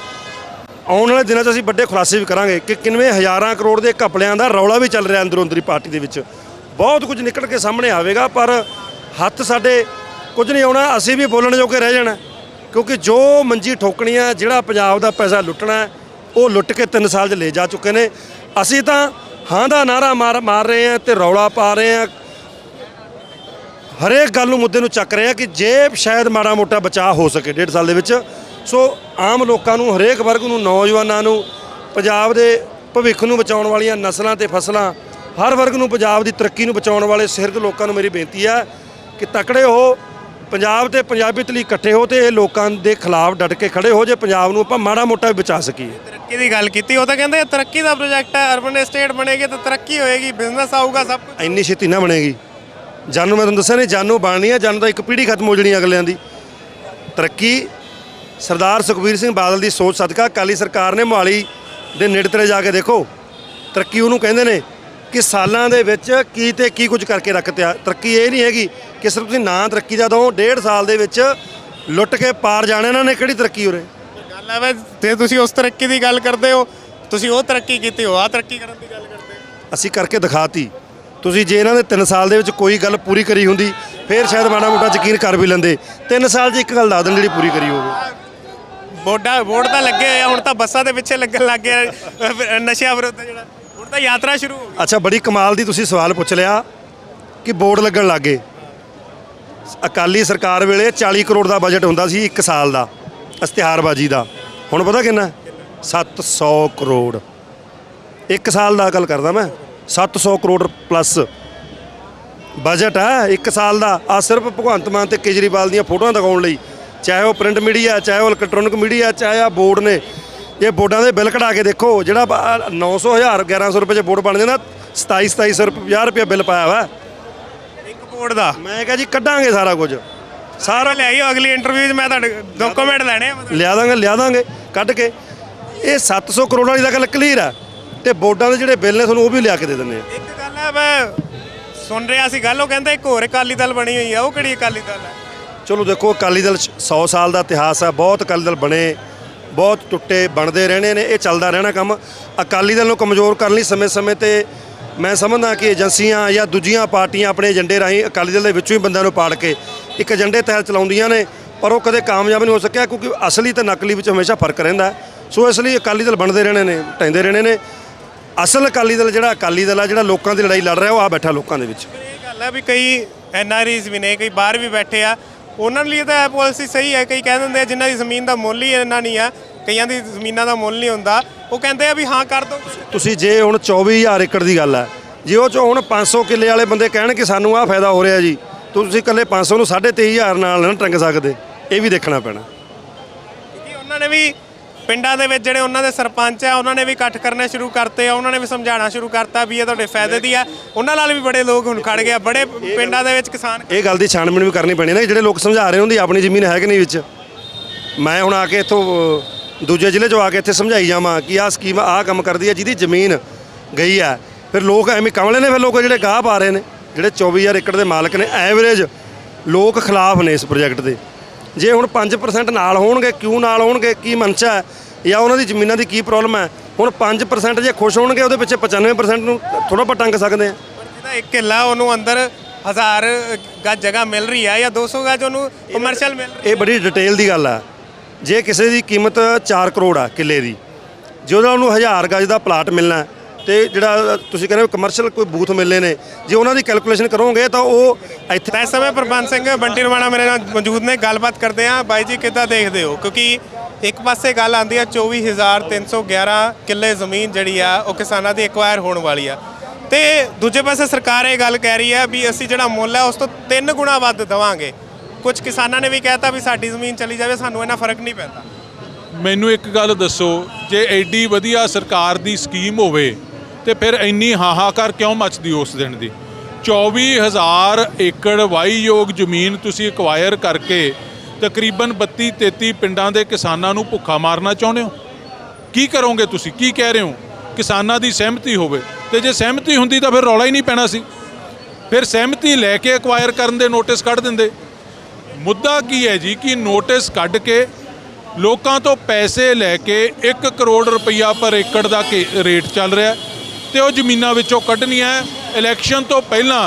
S4: ਆਉਣ ਵਾਲੇ ਦਿਨਾਂ 'ਚ ਅਸੀਂ ਵੱਡੇ ਖੁਲਾਸੇ ਵੀ ਕਰਾਂਗੇ ਕਿ ਕਿੰਨੇ ਹਜ਼ਾਰਾਂ ਕਰੋੜ ਦੇ ਘਪਲਿਆਂ ਦਾ ਰੌਲਾ ਵੀ ਚੱਲ ਰਿਹਾ ਅੰਦਰੋਂ ਅੰਦਰੀ ਪਾਰਟੀ ਦੇ ਵਿੱਚ। ਬਹੁਤ ਕੁਝ ਨਿਕਲ ਕੇ ਸਾਹਮਣੇ ਆਵੇਗਾ, ਪਰ ਹੱਥ ਸਾਡੇ ਕੁਝ ਨਹੀਂ ਆਉਣਾ, ਅਸੀਂ ਵੀ ਬੋਲਣ ਜੋਗੇ ਰਹਿ ਜਾਣਾ। ਕਿਉਂਕਿ ਜੋ ਮੰਜੀ ਠੋਕਣੀ ਆ ਜਿਹੜਾ ਪੰਜਾਬ ਦਾ ਪੈਸਾ ਲੁੱਟਣਾ, ਉਹ ਲੁੱਟ ਕੇ 3 ਸਾਲ 'ਚ ਲੈ ਜਾ ਚੁੱਕੇ ਨੇ। ਅਸੀਂ ਤਾਂ ਹਾਂ ਦਾ ਨਾਰਾ ਮਾਰ ਮਾਰ ਰਹੇ ਆ ਤੇ ਰੌਲਾ ਪਾ ਰਹੇ ਆ ਹਰੇਕ ਗੱਲ ਨੂੰ ਮੁੱਦੇ ਨੂੰ ਚੱਕ ਰਹੇ ਆ ਕਿ ਜੇ ਸ਼ਾਇਦ ਮਾੜਾ ਮੋਟਾ ਬਚਾਅ ਹੋ ਸਕੇ ਡੇਢ ਸਾਲ ਦੇ ਵਿੱਚ। ਸੋ ਆਮ ਲੋਕਾਂ ਨੂੰ, ਹਰੇਕ ਵਰਗ ਨੂੰ, ਨੌਜਵਾਨਾਂ ਨੂੰ, ਪੰਜਾਬ ਦੇ ਭਵਿੱਖ ਨੂੰ ਬਚਾਉਣ ਵਾਲੀਆਂ ਨਸਲਾਂ ਤੇ ਫਸਲਾਂ, ਹਰ ਵਰਗ ਨੂੰ ਪੰਜਾਬ ਦੀ ਤਰੱਕੀ ਨੂੰ ਬਚਾਉਣ ਵਾਲੇ ਸਿਰਦ ਲੋਕਾਂ ਨੂੰ ਮੇਰੀ ਬੇਨਤੀ ਹੈ ਕਿ ਤਕੜੇ ਹੋ। ਪੰਜਾਬ ਤੇ ਪੰਜਾਬੀਅਤ ਲਈ ਇਕੱਠੇ ਹੋ ਤੇ ਇਹ ਲੋਕਾਂ ਦੇ ਖਿਲਾਫ ਡਟ ਕੇ ਖੜੇ ਹੋ ਜੇ ਪੰਜਾਬ ਨੂੰ ਆਪਾਂ ਮਾੜਾ ਮੋਟਾ ਵੀ ਬਚਾ ਸਕੀਏ।
S3: ਤਰੱਕੀ ਦੀ ਗੱਲ ਕੀਤੀ ਉਹ ਤਾਂ ਕਹਿੰਦੇ ਇਹ ਤਰੱਕੀ ਦਾ ਪ੍ਰੋਜੈਕਟ ਹੈ ਅਰਬਨ ਏਸਟੇਟ ਬਣੇਗੀ ਤਾਂ ਤਰੱਕੀ ਹੋਏਗੀ ਬਿਜ਼ਨਸ ਆਊਗਾ ਸਭ ਕੁਝ
S4: ਇੰਨੀ ਛੇਤੀ ਨਾ ਬਣੇਗੀ। ਜਾਨੂ ਮੈਂ ਤੁਹਾਨੂੰ ਦੱਸਿਆ ਨਹੀਂ ਜਾਨੂ ਬਣਨੀ ਆ ਜਾਨੂ ਦਾ ਇੱਕ ਪੀੜ੍ਹੀ ਖਤਮ ਹੋ ਜਾਣੀ ਅਗਲਿਆਂ ਦੀ। ਤਰੱਕੀ ਸਰਦਾਰ ਸੁਖਬੀਰ ਸਿੰਘ ਬਾਦਲ ਦੀ ਸੋਚ ਸਦਕਾ ਅਕਾਲੀ ਸਰਕਾਰ ਨੇ ਮੋਹਾਲੀ ਦੇ ਨੇੜੇ ਤੇੜੇ ਜਾ ਕੇ ਦੇਖੋ ਤਰੱਕੀ ਉਹਨੂੰ ਕਹਿੰਦੇ ਨੇ ਕਿ ਸਾਲਾਂ ਦੇ ਵਿੱਚ ਕੀ ਤੇ ਕੀ ਕੁਝ ਕਰਕੇ ਰੱਖਤਿਆ ਤਰੱਕੀ ਇਹ ਨਹੀਂ ਹੈਗੀ ਕਿ ਸਿਰਫ ਤੁਸੀਂ ਨਾਂ ਤਰੱਕੀ ਦਾ ਦੋ ਡੇਢ ਸਾਲ ਦੇ ਵਿੱਚ ਲੁੱਟ ਕੇ ਪਾਰ ਜਾਣਾ ਇਹਨਾਂ ਨੇ ਕਿਹੜੀ ਤਰੱਕੀ ਉਰੇ?
S3: ਗੱਲ ਹੈ ਵੇ ਤੇ ਤੁਸੀਂ ਉਸ ਤਰੱਕੀ ਦੀ ਗੱਲ ਕਰਦੇ ਹੋ ਤੁਸੀਂ ਉਹ ਤਰੱਕੀ ਕੀਤੀ ਹੋ ਆ ਤਰੱਕੀ ਕਰਨ ਦੀ ਗੱਲ ਕਰਦੇ।
S4: ਅਸੀਂ ਕਰਕੇ ਦਿਖਾਤੀ। ਤੁਸੀਂ ਜੇ ਇਹਨਾਂ ਦੇ 3 ਸਾਲ ਦੇ ਵਿੱਚ ਕੋਈ ਗੱਲ ਪੂਰੀ ਕਰੀ ਹੁੰਦੀ ਫਿਰ ਸ਼ਾਇਦ ਮਾੜਾ ਮੋਟਾ ਯਕੀਨ ਕਰ ਵੀ ਲੈਂਦੇ। 3 ਸਾਲ 'ਚ ਇੱਕ ਗੱਲ ਦੱਸ ਦੇਣ ਜਿਹੜੀ ਪੂਰੀ ਕਰੀ ਹੋਵੇ।
S3: ਬੋਰਡਾ ਬੋਰਡ ਤਾਂ ਲੱਗੇ ਹੋਏ ਆ ਹੁਣ ਤਾਂ ਬੱਸਾਂ ਦੇ ਪਿੱਛੇ ਲੱਗਣ ਲੱਗ ਗਿਆ ਨਸ਼ਿਆਂ ਵਿਰੁੱਧ ਜਿਹੜਾ ਹੁਣ ਤਾਂ ਯਾਤਰਾ ਸ਼ੁਰੂ ਹੋ ਗਈ।
S4: ਅੱਛਾ ਬੜੀ ਕਮਾਲ ਦੀ ਤੁਸੀਂ ਸਵਾਲ ਪੁੱਛ ਲਿਆ ਕਿ ਬੋਰਡ ਲੱਗਣ ਲੱਗੇ ਅਕਾਲੀ ਸਰਕਾਰ ਵੇਲੇ 40 ਕਰੋੜ ਦਾ ਬਜਟ ਹੁੰਦਾ ਸੀ ਇੱਕ ਸਾਲ ਦਾ, ਇਸ਼ਤਿਹਾਰਬਾਜ਼ੀ ਦਾ। ਹੁਣ ਪਤਾ ਕਿੰਨਾ? 700 ਕਰੋੜ। ਇੱਕ ਸਾਲ ਦਾ ਗੱਲ ਕਰਦਾ ਮੈਂ। 700 ਕਰੋੜ ਪਲੱਸ ਬਜਟ ਹੈ ਇੱਕ ਸਾਲ ਦਾ। ਆ ਸਿਰਫ ਭਗਵੰਤ ਮਾਨ ਤੇ ਕੇਜਰੀਵਾਲ ਦੀਆਂ ਫੋਟੋਆਂ ਦਿਖਾਉਣ ਲਈ। ਚਾਹੇ ਉਹ ਪ੍ਰਿੰਟ ਮੀਡੀਆ ਚਾਹੇ ਉਹ ਇਲੈਕਟ੍ਰੋਨਿਕ ਮੀਡੀਆ ਚਾਹੇ ਆ ਬੋਰਡ ਨੇ। ਇਹ ਬੋਰਡਾਂ ਦੇ ਬਿੱਲ ਕਢਾ ਕੇ ਦੇਖੋ, ਜਿਹੜਾ 900 ਹਜ਼ਾਰ 1100 ਰੁਪਏ 'ਚ ਬੋਰਡ ਬਣ ਜਾਂਦਾ 27 2700 ਰੁਪਏ 50 ਰੁਪਏ ਬਿੱਲ ਪਾਇਆ ਵਾ
S3: ਬੋਰਡ ਦਾ।
S4: ਮੈਂ ਕਿਹਾ ਜੀ ਕੱਢਾਂਗੇ ਸਾਰਾ ਕੁਝ।
S3: ਸਾਰਾ ਲੈ ਆਇਓ ਅਗਲੀ ਇੰਟਰਵਿਊ 'ਚ ਮੈਂ ਤੁਹਾਡੇ ਡਾਕੂਮੈਂਟ ਲੈਣੇ ਆ। ਮਤਲਬ
S4: ਲਿਆ ਦਾਂਗੇ ਲਿਆ ਦਾਂਗੇ ਕੱਢ ਕੇ। ਇਹ 700 ਕਰੋੜ ਵਾਲੀ ਦਾ ਗੱਲ ਕਲੀਅਰ ਆ। ਤੇ ਬੋਰਡਾਂ ਦੇ ਜਿਹੜੇ ਬਿੱਲ ਨੇ ਤੁਹਾਨੂੰ ਉਹ ਵੀ ਲਿਆ ਕੇ ਦੇ ਦਿੰਦੇ ਆ।
S3: ਇੱਕ ਗੱਲ ਹੈ ਮੈਂ ਸੁਣ ਰਿਹਾ ਸੀ ਗੱਲ ਉਹ ਕਹਿੰਦੇ ਇੱਕ ਹੋਰ ਅਕਾਲੀ ਦਲ ਬਣੀ ਹੋਈ ਆ ਉਹ ਕਿਹੜੀ ਅਕਾਲੀ ਦਲ ਹੈ
S4: ਚਲੋ ਦੇਖੋ ਅਕਾਲੀ ਦਲ 100 ਸਾਲ ਦਾ ਇਤਿਹਾਸ ਹੈ ਬਹੁਤ ਅਕਾਲੀ ਦਲ ਬਣੇ ਬਹੁਤ ਟੁੱਟੇ ਬਣਦੇ ਰਹਿਣੇ ਨੇ ਇਹ ਚੱਲਦਾ ਰਹਿਣਾ ਕੰਮ। ਅਕਾਲੀ ਦਲ ਨੂੰ ਕਮਜ਼ੋਰ ਕਰਨ ਲਈ ਸਮੇਂ-ਸਮੇਂ ਤੇ ਮੈਂ ਸਮਝਦਾ ਕਿ ਏਜੰਸੀਆਂ ਜਾਂ ਦੂਜੀਆਂ ਪਾਰਟੀਆਂ ਆਪਣੇ ਏਜੰਡੇ ਰਾਹੀਂ ਅਕਾਲੀ ਦਲ ਦੇ ਵਿੱਚੋਂ ਹੀ ਬੰਦਿਆਂ ਨੂੰ ਪਾੜ ਕੇ ਇੱਕ ਏਜੰਡੇ ਤਹਿਤ ਚਲਾਉਂਦੀਆਂ ਨੇ, ਪਰ ਉਹ ਕਦੇ ਕਾਮਯਾਬ ਨਹੀਂ ਹੋ ਸਕਿਆ ਕਿਉਂਕਿ ਅਸਲੀ ਤੇ ਨਕਲੀ ਵਿੱਚ ਹਮੇਸ਼ਾ ਫ਼ਰਕ ਰਹਿੰਦਾ ਸੋ ਇਸ ਲਈ ਅਕਾਲੀ ਦਲ ਬਣਦੇ ਰਹਿਣੇ ਨੇ ਟੈਂਦੇ ਰਹਿਣੇ ਨੇ। ਅਸਲ ਅਕਾਲੀ ਦਲ ਜਿਹੜਾ ਅਕਾਲੀ ਦਲ ਆ, ਜਿਹੜਾ ਲੋਕਾਂ ਦੀ ਲੜਾਈ ਲੜ ਰਿਹਾ, ਉਹ ਆ ਬੈਠਾ ਲੋਕਾਂ ਦੇ ਵਿੱਚ।
S3: ਇਹ ਗੱਲ ਹੈ ਵੀ ਕਈ ਐਨਆਰਆਈਜ਼ ਵੀ ਨੇ, ਕਈ ਬਾਹਰ ਵੀ ਬੈਠੇ ਆ। ਉਹਨਾਂ ਲਈ ਤਾਂ ਇਹ ਪਾਲਿਸੀ ਸਹੀ ਹੈ, ਕਈ ਕਹਿ ਦਿੰਦੇ ਆ ਜਿਨ੍ਹਾਂ ਦੀ ਜ਼ਮੀਨ ਦਾ ਮੁੱਲ ਹੀ ਇੰਨਾ ਨਹੀਂ ਆ। ਕਈਆਂ ਦੀ ਜ਼ਮੀਨਾਂ ਦਾ ਮੁੱਲ ਨਹੀਂ ਹੁੰਦਾ। ਉਹ ਕਹਿੰਦੇ ਆ ਵੀ ਹਾਂ ਕਰ ਦੋ।
S4: ਤੁਸੀਂ ਜੇ ਹੁਣ 24000 ਏਕੜ ਦੀ ਗੱਲ ਹੈ ਜੇ ਉਹ ਚੋਂ ਹੁਣ 500 ਕਿੱਲੇ ਵਾਲੇ ਬੰਦੇ ਕਹਿਣ ਕਿ ਸਾਨੂੰ ਆਹ ਫਾਇਦਾ ਹੋ ਰਿਹਾ ਜੀ ਤੁਸੀਂ ਇਕੱਲੇ 500 ਨੂੰ 23500 ਨਾਲ ਨਾ ਟੰਗ ਸਕਦੇ। ਇਹ ਵੀ ਦੇਖਣਾ ਪੈਣਾ।
S3: ਕਿਉਂਕਿ ਉਹਨਾਂ ਨੇ ਵੀ ਪਿੰਡਾਂ ਦੇ ਵਿੱਚ ਜਿਹੜੇ ਉਹਨਾਂ ਦੇ ਸਰਪੰਚ ਆ ਉਹਨਾਂ ਨੇ ਵੀ ਇਕੱਠ ਕਰਨੇ ਸ਼ੁਰੂ ਕਰਤੇ ਆ ਉਹਨਾਂ ਨੇ ਵੀ ਸਮਝਾਉਣਾ ਸ਼ੁਰੂ ਕਰਤਾ ਵੀ ਇਹ ਤੁਹਾਡੇ ਫਾਇਦੇ ਦੀ ਆ। ਉਹਨਾਂ ਨਾਲ ਵੀ ਬੜੇ ਲੋਕ ਹੁਣ ਖੜ ਗਏ ਆ ਬੜੇ ਪਿੰਡਾਂ ਦੇ ਵਿੱਚ ਕਿਸਾਨ
S4: ਇਹ ਗੱਲ ਦੀ ਛਾਣਬੀਣ ਵੀ ਕਰਨੀ ਪੈਣੀ ਨਾ ਜਿਹੜੇ ਲੋਕ ਸਮਝਾ ਰਹੇ ਹੁੰਦੀ ਆਪਣੀ ਜ਼ਮੀਨ ਹੈ ਕਿ ਨਹੀਂ ਵਿੱਚ। ਮੈਂ ਹੁਣ ਆ ਕੇ ਇੱਥੋਂ ਦੂਜੇ ਜ਼ਿਲ੍ਹੇ 'ਚੋਂ ਆ ਕੇ ਇੱਥੇ ਸਮਝਾਈ ਜਾਵਾਂ ਕਿ ਆਹ ਸਕੀਮ ਆਹ ਕੰਮ ਕਰਦੀ ਹੈ ਜਿਹਦੀ ਜ਼ਮੀਨ ਗਈ ਹੈ। ਫਿਰ ਲੋਕ ਐਵੇਂ ਕਮਲੇ ਨੇ ਫਿਰ ਲੋਕ ਜਿਹੜੇ ਗਾਹ ਪਾ ਰਹੇ ਨੇ ਜਿਹੜੇ 24000 ਏਕੜ ਦੇ ਮਾਲਕ ਨੇ ਐਵਰੇਜ ਲੋਕ ਖਿਲਾਫ ਨੇ ਇਸ ਪ੍ਰੋਜੈਕਟ ਦੇ। ਜੇ ਹੁਣ 5% ਨਾਲ ਹੋਣਗੇ ਕਿਉਂ ਨਾਲ ਹੋਣਗੇ ਕੀ ਮਨਸ਼ਾ ਹੈ ਜਾਂ ਉਹਨਾਂ ਦੀ ਜ਼ਮੀਨਾਂ ਦੀ ਕੀ ਪ੍ਰੋਬਲਮ ਹੈ ਹੁਣ 5% ਜੇ ਖੁਸ਼ ਹੋਣਗੇ ਉਹਦੇ ਪਿੱਛੇ 95% ਨੂੰ ਥੋੜਾ ਪਟੰਗ ਸਕਦੇ ਆ
S3: ਜਿਹਦਾ ਇੱਕ ਕਿੱਲਾ ਉਹਨੂੰ ਅੰਦਰ ਹਜ਼ਾਰ ਗੱਜ ਜਗ੍ਹਾ ਮਿਲ ਰਹੀ ਹੈ ਜਾਂ 200 ਗੱਜ ਉਹਨੂੰ ਕਮਰਸ਼ੀਅਲ ਮਿਲ ਰਹੀ
S4: ਇਹ ਬੜੀ ਡਿਟੇਲ ਦੀ ਗੱਲ ਆ ਜੇ ਕਿਸੇ ਦੀ ਕੀਮਤ 4 ਕਰੋੜ ਆ ਕਿੱਲੇ ਦੀ ਜੇ ਉਹਦਾ ਉਹਨੂੰ 1000 ਗਜ ਦਾ ਪਲਾਟ ਮਿਲਣਾ ਹੈ, ਤੇ ਜਿਹੜਾ ਤੁਸੀਂ ਕਹਿੰਦੇ ਕਮਰਸ਼ੀਅਲ ਕੋਈ ਬੂਥ ਮਿਲਨੇ ਨੇ ਜੇ ਉਹਨਾਂ ਦੀ ਕੈਲਕੂਲੇਸ਼ਨ ਕਰੋਗੇ ਤਾਂ ਉਹ ਇੱਥੇ
S3: ਇਸ ਸਮੇਂ ਪ੍ਰਬੰਧ ਸਿੰਘ ਬੰਟੀ ਰਵਾਣਾ ਮੇਰੇ ਨਾਲ ਮੌਜੂਦ ਨੇ ਗੱਲਬਾਤ ਕਰਦੇ ਆ ਬਾਈ ਜੀ ਕਿੱਦਾਂ ਦੇਖਦੇ ਹੋ? ਕਿਉਂਕਿ ਇੱਕ ਪਾਸੇ ਗੱਲ ਆਂਦੀ ਆ 24311 ਕਿੱਲੇ ਜ਼ਮੀਨ ਜਿਹੜੀ ਆ ਉਹ ਕਿਸਾਨਾਂ ਦੀ ਐਕਵਾਇਰ ਹੋਣ ਵਾਲੀ ਆ। ਤੇ ਦੂਜੇ ਪਾਸੇ ਸਰਕਾਰ ਇਹ ਗੱਲ ਕਹਿ ਰਹੀ ਆ ਵੀ ਅਸੀਂ ਜਿਹੜਾ ਮੁੱਲ ਹੈ ਉਸ ਤੋਂ 3 ਗੁਣਾ ਵੱਧ ਦਵਾਂਗੇ। ਕੁਝ ਕਿਸਾਨਾਂ ਨੇ ਵੀ ਕਹਿਤਾ ਵੀ ਸਾਡੀ ਜ਼ਮੀਨ ਚਲੀ ਜਾਵੇ, ਸਾਨੂੰ ਇਹਨਾਂ ਫ਼ਰਕ ਨਹੀਂ ਪੈਂਦਾ।
S5: ਮੈਨੂੰ ਇੱਕ ਗੱਲ ਦੱਸੋ, ਜੇ ਐਡੀ ਵਧੀਆ ਸਰਕਾਰ ਦੀ ਸਕੀਮ ਹੋਵੇ, ਤੇ ਫਿਰ ਇੰਨੀ ਹਾਹਾਕਾਰ ਕਿਉਂ ਮਚਦੀ ਉਸ ਦਿਨ ਦੀ? 24000 ਏਕੜ ਵਾਹੀਯੋਗ ਜ਼ਮੀਨ ਤੁਸੀਂ ਐਕਵਾਇਰ ਕਰਕੇ ਤਕਰੀਬਨ 32 33 ਪਿੰਡਾਂ ਦੇ ਕਿਸਾਨਾਂ ਨੂੰ ਭੁੱਖਾ ਮਾਰਨਾ ਚਾਹੁੰਦੇ ਹੋ? ਕੀ ਕਰੋਗੇ ਤੁਸੀਂ? ਕੀ ਕਹਿ ਰਹੇ ਹੋ? ਕਿਸਾਨਾਂ ਦੀ ਸਹਿਮਤੀ ਹੋਵੇ। ਤੇ ਜੇ ਸਹਿਮਤੀ ਹੁੰਦੀ ਤਾਂ ਫਿਰ ਰੌਲਾ ਹੀ ਨਹੀਂ ਪੈਣਾ ਸੀ। ਫਿਰ ਸਹਿਮਤੀ ਲੈ ਕੇ ਐਕਵਾਇਰ ਕਰਨ ਦੇ ਨੋਟਿਸ ਕੱਢ ਦਿੰਦੇ। ਮੁੱਦਾ ਕੀ ਹੈ ਜੀ ਕਿ ਨੋਟਿਸ ਕੱਢ ਕੇ ਲੋਕਾਂ ਤੋਂ ਪੈਸੇ ਲੈ ਕੇ 1 ਕਰੋੜ ਰੁਪਈਆ ਪਰ ਏਕੜ ਦਾ ਕੇ- ਰੇਟ ਚੱਲ ਰਿਹਾ ਹੈ ਤੇ ਉਹ ਜ਼ਮੀਨਾਂ ਵਿੱਚੋਂ ਕੱਢਣੀਆਂ ਹੈ। ਇਲੈਕਸ਼ਨ ਤੋਂ ਪਹਿਲਾਂ